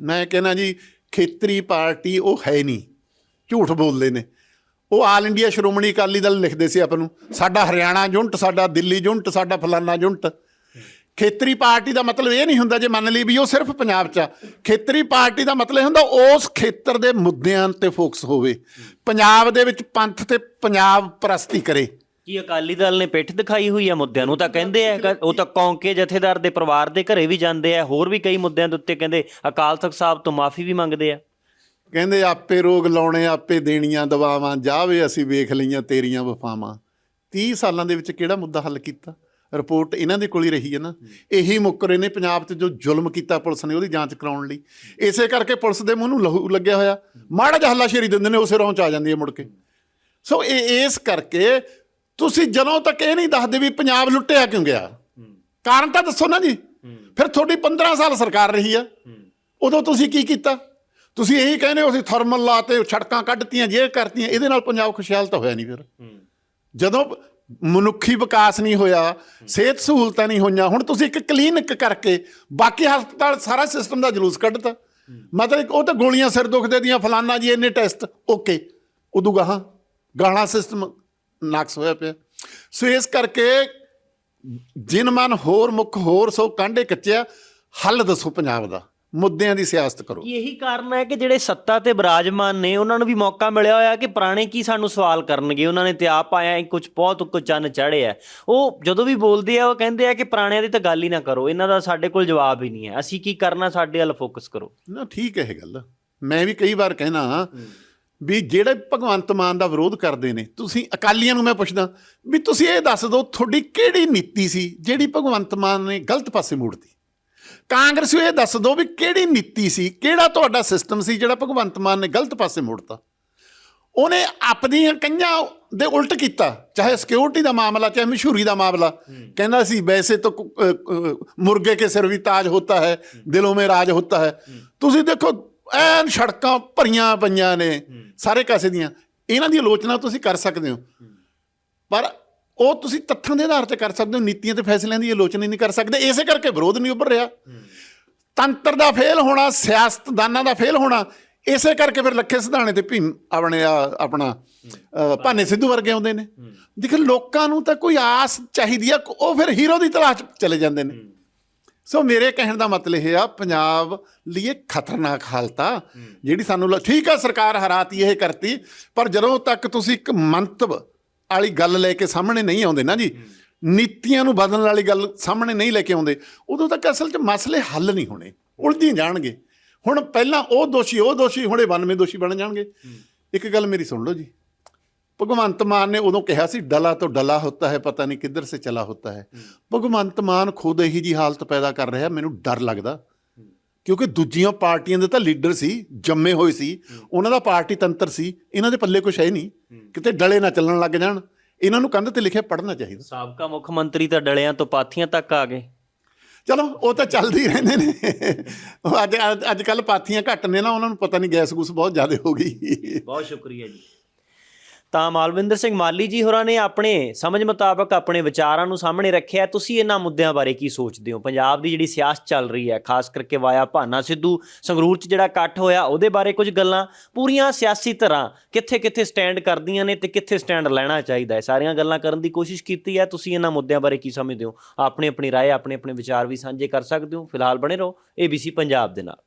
ਮੈਂ ਕਹਿੰਦਾ ਜੀ ਖੇਤਰੀ ਪਾਰਟੀ ਉਹ ਹੈ ਨਹੀਂ ਝੂਠ ਬੋਲਦੇ ਨੇ। ਉਹ ਆਲ ਇੰਡੀਆ ਸ਼੍ਰੋਮਣੀ ਅਕਾਲੀ ਦਲ ਲਿਖਦੇ ਸੀ ਆਪ ਨੂੰ, ਸਾਡਾ ਹਰਿਆਣਾ ਜੁੰਟ, ਸਾਡਾ ਦਿੱਲੀ ਜੁੰਟ, ਸਾਡਾ ਫਲਾਨਾ ਜੁੰਟ। ਖੇਤਰੀ ਪਾਰਟੀ ਦਾ ਮਤਲਬ ਇਹ ਨਹੀਂ ਹੁੰਦਾ ਜੇ ਮੰਨ ਲਈ ਵੀ ਉਹ ਸਿਰਫ ਪੰਜਾਬ 'ਚ ਆ। ਖੇਤਰੀ ਪਾਰਟੀ ਦਾ ਮਤਲਬ ਇਹ ਹੁੰਦਾ ਉਸ ਖੇਤਰ ਦੇ ਮੁੱਦਿਆਂ ਤੇ ਫੋਕਸ ਹੋਵੇ। ਪੰਜਾਬ ਦੇ ਵਿੱਚ ਪੰਥ ਤੇ ਪੰਜਾਬ ਪ੍ਰਸਤੀ ਕਰੇ।
ਕੀ ਅਕਾਲੀ ਦਲ ਨੇ ਪਿੱਠ ਦਿਖਾਈ ਹੋਈ ਹੈ ਮੁੱਦਿਆਂ ਨੂੰ? ਤਾਂ ਕਹਿੰਦੇ ਆ ਉਹ ਤਾਂ ਕੌਂਕੇ ਜਥੇਦਾਰ ਦੇ ਪਰਿਵਾਰ ਦੇ ਘਰੇ ਵੀ ਜਾਂਦੇ ਆ, ਹੋਰ ਵੀ ਕਈ ਮੁੱਦਿਆਂ ਦੇ ਉੱਤੇ ਕਹਿੰਦੇ ਅਕਾਲ ਤਖਤ ਸਾਹਿਬ ਤੋਂ ਮਾਫੀ ਵੀ ਮੰਗਦੇ ਆ।
ਕਹਿੰਦੇ ਆਪੇ ਰੋਗ ਲਾਉਣੇ ਆਪੇ ਦੇਣੀਆਂ ਦਵਾਵਾਂ ਜਾਵੇ ਅਸੀਂ ਵੇਖ ਲਈਆਂ ਤੇਰੀਆਂ ਵਫਾਵਾਂ। 30 ਸਾਲਾਂ ਦੇ ਵਿੱਚ ਕਿਹੜਾ ਮੁੱਦਾ ਹੱਲ ਕੀਤਾ? ਰਿਪੋਰਟ ਇਹਨਾਂ ਦੇ ਕੋਲ ਹੀ ਰਹੀ ਹੈ ਨਾ। ਇਹੀ ਮੁੱਕਰੇ ਨੇ ਪੰਜਾਬ ਤੇ ਜੋ ਜ਼ੁਲਮ ਕੀਤਾ ਪੁਲਿਸ ਨੇ ਉਹਦੀ ਜਾਂਚ ਕਰਾਉਣ ਲਈ। ਇਸੇ ਕਰਕੇ ਪੁਲਿਸ ਦੇ ਮੂੰਹ ਨੂੰ ਲਹੂ ਲੱਗਿਆ ਹੋਇਆ। ਮਾੜਾ ਜਿਹਾ ਹੱਲਾਸ਼ੇਰੀ ਦਿੰਦੇ ਨੇ ਉਸੇ ਰੌਂ ਚ ਆ ਜਾਂਦੀ ਹੈ ਮੁੜ ਕੇ। ਸੋ ਇਹ ਇਸ ਕਰਕੇ ਤੁਸੀਂ ਜਦੋਂ ਤੱਕ ਇਹ ਨਹੀਂ ਦੱਸਦੇ ਵੀ ਪੰਜਾਬ ਲੁੱਟਿਆ ਕਿਉਂ ਗਿਆ? ਕਾਰਨ ਤਾਂ ਦੱਸੋ ਨਾ ਜੀ। ਫਿਰ ਤੁਹਾਡੀ 15 ਸਾਲ ਸਰਕਾਰ ਰਹੀ ਆ। ਉਦੋਂ ਤੁਸੀਂ ਕੀ ਕੀਤਾ? ਤੁਸੀਂ ਇਹੀ ਕਹਿੰਦੇ ਹੋ ਅਸੀਂ ਥਰਮਲ ਲਾਤੇ ਸੜਕਾਂ ਕੱਢਤੀਆਂ ਜੇ ਕਰਤੀਆਂ ਇਹਦੇ ਨਾਲ ਪੰਜਾਬ ਖੁਸ਼ਹਾਲ ਤਾਂ ਹੋਇਆ ਨਹੀਂ ਫਿਰ। ਜਦੋਂ ਮਨੁੱਖੀ ਵਿਕਾਸ ਨਹੀਂ ਹੋਇਆ ਸਿਹਤ ਸਹੂਲਤਾਂ ਨਹੀਂ ਹੋਈਆਂ ਹੁਣ ਤੁਸੀਂ ਇੱਕ ਕਲੀਨਿਕ ਕਰਕੇ ਬਾਕੀ ਹਸਪਤਾਲ ਸਾਰਾ ਸਿਸਟਮ ਦਾ ਜਲੂਸ ਕੱਢਤਾ। ਮਤਲਬ ਉਹ ਤਾਂ ਗੋਲੀਆਂ ਸਿਰ ਦੁਖਦੇ ਦੀਆਂ ਫਲਾਨਾ ਜੀ ਇੰਨੇ ਟੈਸਟ ਓਕੇ। ਉਦੋਂ ਗਾਹਾਂ ਗਾਣਾ ਸਿਸਟਮ ਨਾਕਸ ਹੋਇਆ ਪਿਆ। ਸੋ ਇਸ ਕਰਕੇ ਜਿਨ ਮਨ ਹੋਰ ਮੁੱਖ ਹੋਰ ਸੋ ਕਾਂਡੇ ਕੱਚਿਆ ਹੱਲ ਦੱਸੋ ਪੰਜਾਬ ਦਾ। ਮੁੱਦਿਆਂ ਦੀ ਸਿਆਸਤ ਕਰੋ।
ਇਹੀ ਕਾਰਨ ਹੈ ਕਿ ਜਿਹੜੇ ਸੱਤਾ ਤੇ ਬਿਰਾਜਮਾਨ ਨੇ ਉਹਨਾਂ ਨੂੰ ਵੀ ਮੌਕਾ ਮਿਲਿਆ ਹੋਇਆ ਕਿ ਪੁਰਾਣੇ ਕੀ ਸਾਨੂੰ ਸਵਾਲ ਕਰਨਗੇ। ਉਹਨਾਂ ਨੇ ਤੇ ਆਪ ਆਇਆ ਕੁਝ ਬਹੁਤ ਕੁ ਚੰਨ ਚੜ੍ਹਿਆ ਉਹ ਜਦੋਂ ਵੀ ਬੋਲਦੇ ਆ ਉਹ ਕਹਿੰਦੇ ਆ ਕਿ ਪੁਰਾਣਿਆਂ ਦੀ ਤਾਂ ਗੱਲ ਹੀ ਨਾ ਕਰੋ। ਇਹਨਾਂ ਦਾ ਸਾਡੇ ਕੋਲ ਜਵਾਬ ਹੀ ਨਹੀਂ ਹੈ। ਅਸੀਂ ਕੀ ਕਰਨਾ ਸਾਡੇ ਵੱਲ ਫੋਕਸ ਕਰੋ।
ਨਾ ਠੀਕ ਹੈ ਇਹ ਗੱਲ। ਮੈਂ ਵੀ ਕਈ ਵਾਰ ਕਹਿਣਾ ਵੀ ਜਿਹੜੇ ਭਗਵੰਤ ਮਾਨ ਦਾ ਵਿਰੋਧ ਕਰਦੇ ਨੇ ਤੁਸੀਂ ਅਕਾਲੀਆਂ ਨੂੰ ਮੈਂ ਪੁੱਛਦਾ ਵੀ ਤੁਸੀਂ ਇਹ ਦੱਸ ਦਿਓ ਤੁਹਾਡੀ ਕਿਹੜੀ ਨੀਤੀ ਸੀ ਜਿਹੜੀ ਭਗਵੰਤ ਮਾਨ ਨੇ ਗਲਤ ਪਾਸੇ ਮੋੜਤੀ? ਕਾਂਗਰਸ ਨੂੰ ਇਹ ਦੱਸ ਦਿਓ ਵੀ ਕਿਹੜੀ ਨੀਤੀ ਸੀ, ਕਿਹੜਾ ਤੁਹਾਡਾ ਸਿਸਟਮ ਸੀ ਜਿਹੜਾ ਭਗਵੰਤ ਮਾਨ ਨੇ ਗਲਤ ਪਾਸੇ ਮੋੜਤਾ। ਉਹਨੇ ਆਪਣੀਆਂ ਕਈਆਂ ਦੇ ਉਲਟ ਕੀਤਾ, ਚਾਹੇ ਸਿਕਿਉਰਿਟੀ ਦਾ ਮਾਮਲਾ, ਚਾਹੇ ਮਸ਼ਹੂਰੀ ਦਾ ਮਾਮਲਾ। ਕਹਿੰਦਾ ਸੀ, ਵੈਸੇ ਤਾਂ ਮੁਰਗੇ ਕੇ ਸਿਰ ਵੀ ਤਾਜ ਹੁੰਦਾ ਹੈ, ਦਿਲੋਂ ਮੇ ਰਾਜ ਹੁੰਦਾ ਹੈ। ਤੁਸੀਂ ਦੇਖੋ, ਐਨ ਸੜਕਾਂ ਭਰੀਆਂ ਪਈਆਂ ਨੇ ਸਾਰੇ ਕਾਸੇ ਦੀਆਂ। ਇਹਨਾਂ ਦੀ ਆਲੋਚਨਾ ਤੁਸੀਂ ਕਰ ਸਕਦੇ ਹੋ। ਪਰ ਉਹ ਤੁਸੀਂ ਤੱਥਾਂ ਦੇ ਆਧਾਰ ਤੇ ਕਰ ਸਕਦੇ ਹੋ, ਨੀਤੀਆਂ ਤੇ ਫੈਸਲਿਆਂ ਦੀ ਆਲੋਚਨਾ ਨਹੀਂ ਕਰ ਸਕਦੇ। ਇਸੇ ਕਰਕੇ ਵਿਰੋਧ ਨਹੀਂ ਉੱਭਰ ਰਿਹਾ। ਤੰਤਰ ਦਾ ਫੇਲ ਹੋਣਾ, ਸਿਆਸਤਦਾਨਾਂ ਦਾ ਫੇਲ ਹੋਣਾ, ਇਸੇ ਕਰਕੇ ਫਿਰ ਲੱਖੇ ਸਿਧਾਣੇ ਤੇ ਭੀਮ ਆਪਣੇ ਆਪਣਾ ਭਾਨੇ ਸਿੱਧੂ ਵਰਗੇ ਆਉਂਦੇ ਨੇ। ਦੇਖ, ਲੋਕਾਂ ਨੂੰ ਤਾਂ ਕੋਈ ਆਸ ਚਾਹੀਦੀ ਆ, ਉਹ ਫਿਰ ਹੀਰੋ ਦੀ ਤਲਾਸ਼ 'ਚ ਚਲੇ ਜਾਂਦੇ ਨੇ। ਸੋ ਮੇਰੇ ਕਹਿਣ ਦਾ ਮਤਲਬ ਇਹ ਆ, ਪੰਜਾਬ ਲਈ ਇਹ ਖਤਰਨਾਕ ਹਾਲਤ ਆ। ਜਿਹੜੀ ਸਾਨੂੰ ਲ- ਠੀਕ ਆ, ਸਰਕਾਰ ਹਰਾਤੀ, ਇਹ ਕਰਤੀ, ਪਰ ਜਦੋਂ ਤੱਕ ਤੁਸੀਂ ਇੱਕ ਮੰਤਵ ਵਾਲੀ ਗੱਲ ਲੈ ਕੇ ਸਾਹਮਣੇ ਨਹੀਂ ਆਉਂਦੇ ਨਾ ਜੀ। ਨੀਤੀਆਂ ਨੂੰ ਬਦਲਣ ਵਾਲੀ ਗੱਲ ਸਾਹਮਣੇ ਨਹੀਂ ਲੈ ਕੇ ਆਉਂਦੇ। ਉਦੋਂ ਤੱਕ ਅਸਲ 'ਚ ਮਸਲੇ ਹੱਲ ਨਹੀਂ ਹੋਣੇ। ਉਲਝੀ ਜਾਣਗੇ। ਹੁਣ ਪਹਿਲਾਂ ਉਹ ਦੋਸ਼ੀ ਉਹ ਦੋਸ਼ੀ, ਹੁਣੇ 92 ਦੋਸ਼ੀ ਬਣ ਜਾਣਗੇ। ਇੱਕ ਗੱਲ ਮੇਰੀ ਸੁਣ ਲਓ ਜੀ। ਭਗਵੰਤ ਮਾਨ ਨੇ ਉਦੋਂ ਕਿਹਾ ਸੀ, ਡਲਾ ਤੋਂ ਡਲਾ ਹੁੰਦਾ ਹੈ, ਪਤਾ ਨਹੀਂ ਕਿੱਧਰ ਸੇ ਚਲਾ ਹੁੰਦਾ ਹੈ। ਭਗਵੰਤ ਮਾਨ ਖੁਦ ਇਹੀ ਜੀ ਹਾਲਤ ਪੈਦਾ ਕਰ ਰਿਹਾ, ਮੈਨੂੰ ਡਰ ਲੱਗਦਾ। ਕਿਉਂਕਿ ਦੂਜੀਆਂ ਪਾਰਟੀਆਂ ਦੇ ਤਾਂ ਲੀਡਰ ਸੀ ਜੰਮੇ ਹੋਏ ਸੀ ਉਹਨਾਂ ਦਾ ਪਾਰਟੀ ਤੰਤਰ ਸੀ ਇਹਨਾਂ ਦੇ ਪੱਲੇ ਕੁਛ ਹੈ ਨਹੀਂ ਕਿਤੇ ਡਲੇ ਨਾ ਚੱਲਣ ਲੱਗ ਜਾਣ। ਇਹਨਾਂ ਨੂੰ ਕੰਧ ਤੇ ਲਿਖਿਆ ਪੜ੍ਹਨਾ ਚਾਹੀਦਾ।
ਸਾਬਕਾ ਮੁੱਖ ਮੰਤਰੀ ਤਾਂ ਡਲਿਆਂ ਤੋਂ ਪਾਥੀਆਂ ਤੱਕ ਆ ਗਏ।
ਚਲੋ ਉਹ ਤਾਂ ਚੱਲਦੇ ਹੀ ਰਹਿੰਦੇ ਨੇ। ਅੱਜ ਅੱਜ ਕੱਲ ਪਾਥੀਆਂ ਘੱਟ ਨੇ ਨਾ ਉਹਨਾਂ ਨੂੰ ਪਤਾ ਨਹੀਂ ਗੈਸ ਗੂਸ ਬਹੁਤ ਜ਼ਿਆਦਾ ਹੋ ਗਈ।
ਬਹੁਤ ਸ਼ੁਕਰੀਆ ਜੀ। ਤਾਂ ਮਾਲਵਿੰਦਰ ਸਿੰਘ ਮਾਲੀ ਜੀ ਹੋਰਾਂ ਨੇ ਆਪਣੇ ਸਮਝ ਮੁਤਾਬਕ ਆਪਣੇ ਵਿਚਾਰਾਂ ਨੂੰ ਸਾਹਮਣੇ ਰੱਖਿਆ ਤੁਸੀਂ ਇਹਨਾਂ ਮੁੱਦਿਆਂ ਬਾਰੇ ਕੀ ਸੋਚਦੇ ਹੋ ਪੰਜਾਬ ਦੀ ਜਿਹੜੀ ਸਿਆਸਤ ਚੱਲ ਰਹੀ ਹੈ ਖਾਸ ਕਰਕੇ ਵਾਇਆ ਭਾਨਾ ਸਿੱਧੂ ਸੰਗਰੂਰ 'ਚ ਜਿਹੜਾ ਇਕੱਠ ਹੋਇਆ ਉਹਦੇ ਬਾਰੇ ਕੁਝ ਗੱਲਾਂ ਪੂਰੀਆਂ ਸਿਆਸੀ ਤਰ੍ਹਾਂ ਕਿੱਥੇ-ਕਿੱਥੇ ਸਟੈਂਡ ਕਰਦੀਆਂ ਨੇ ਤੇ ਕਿੱਥੇ ਸਟੈਂਡ ਲੈਣਾ ਚਾਹੀਦਾ ਹੈ ਸਾਰੀਆਂ ਗੱਲਾਂ ਕਰਨ ਦੀ ਕੋਸ਼ਿਸ਼ ਕੀਤੀ ਹੈ ਤੁਸੀਂ ਇਹਨਾਂ ਮੁੱਦਿਆਂ ਬਾਰੇ ਕੀ ਸਮਝਦੇ ਹੋ ਆਪਣੀ ਆਪਣੀ رائے ਆਪਣੇ ਆਪਣੇ ਵਿਚਾਰ ਵੀ ਸਾਂਝੇ ਕਰ ਸਕਦੇ ਹੋ ਫਿਲਹਾਲ ਬਣੇ ਰਹੋ ABC ਪੰਜਾਬ ਦੇ ਨਾਲ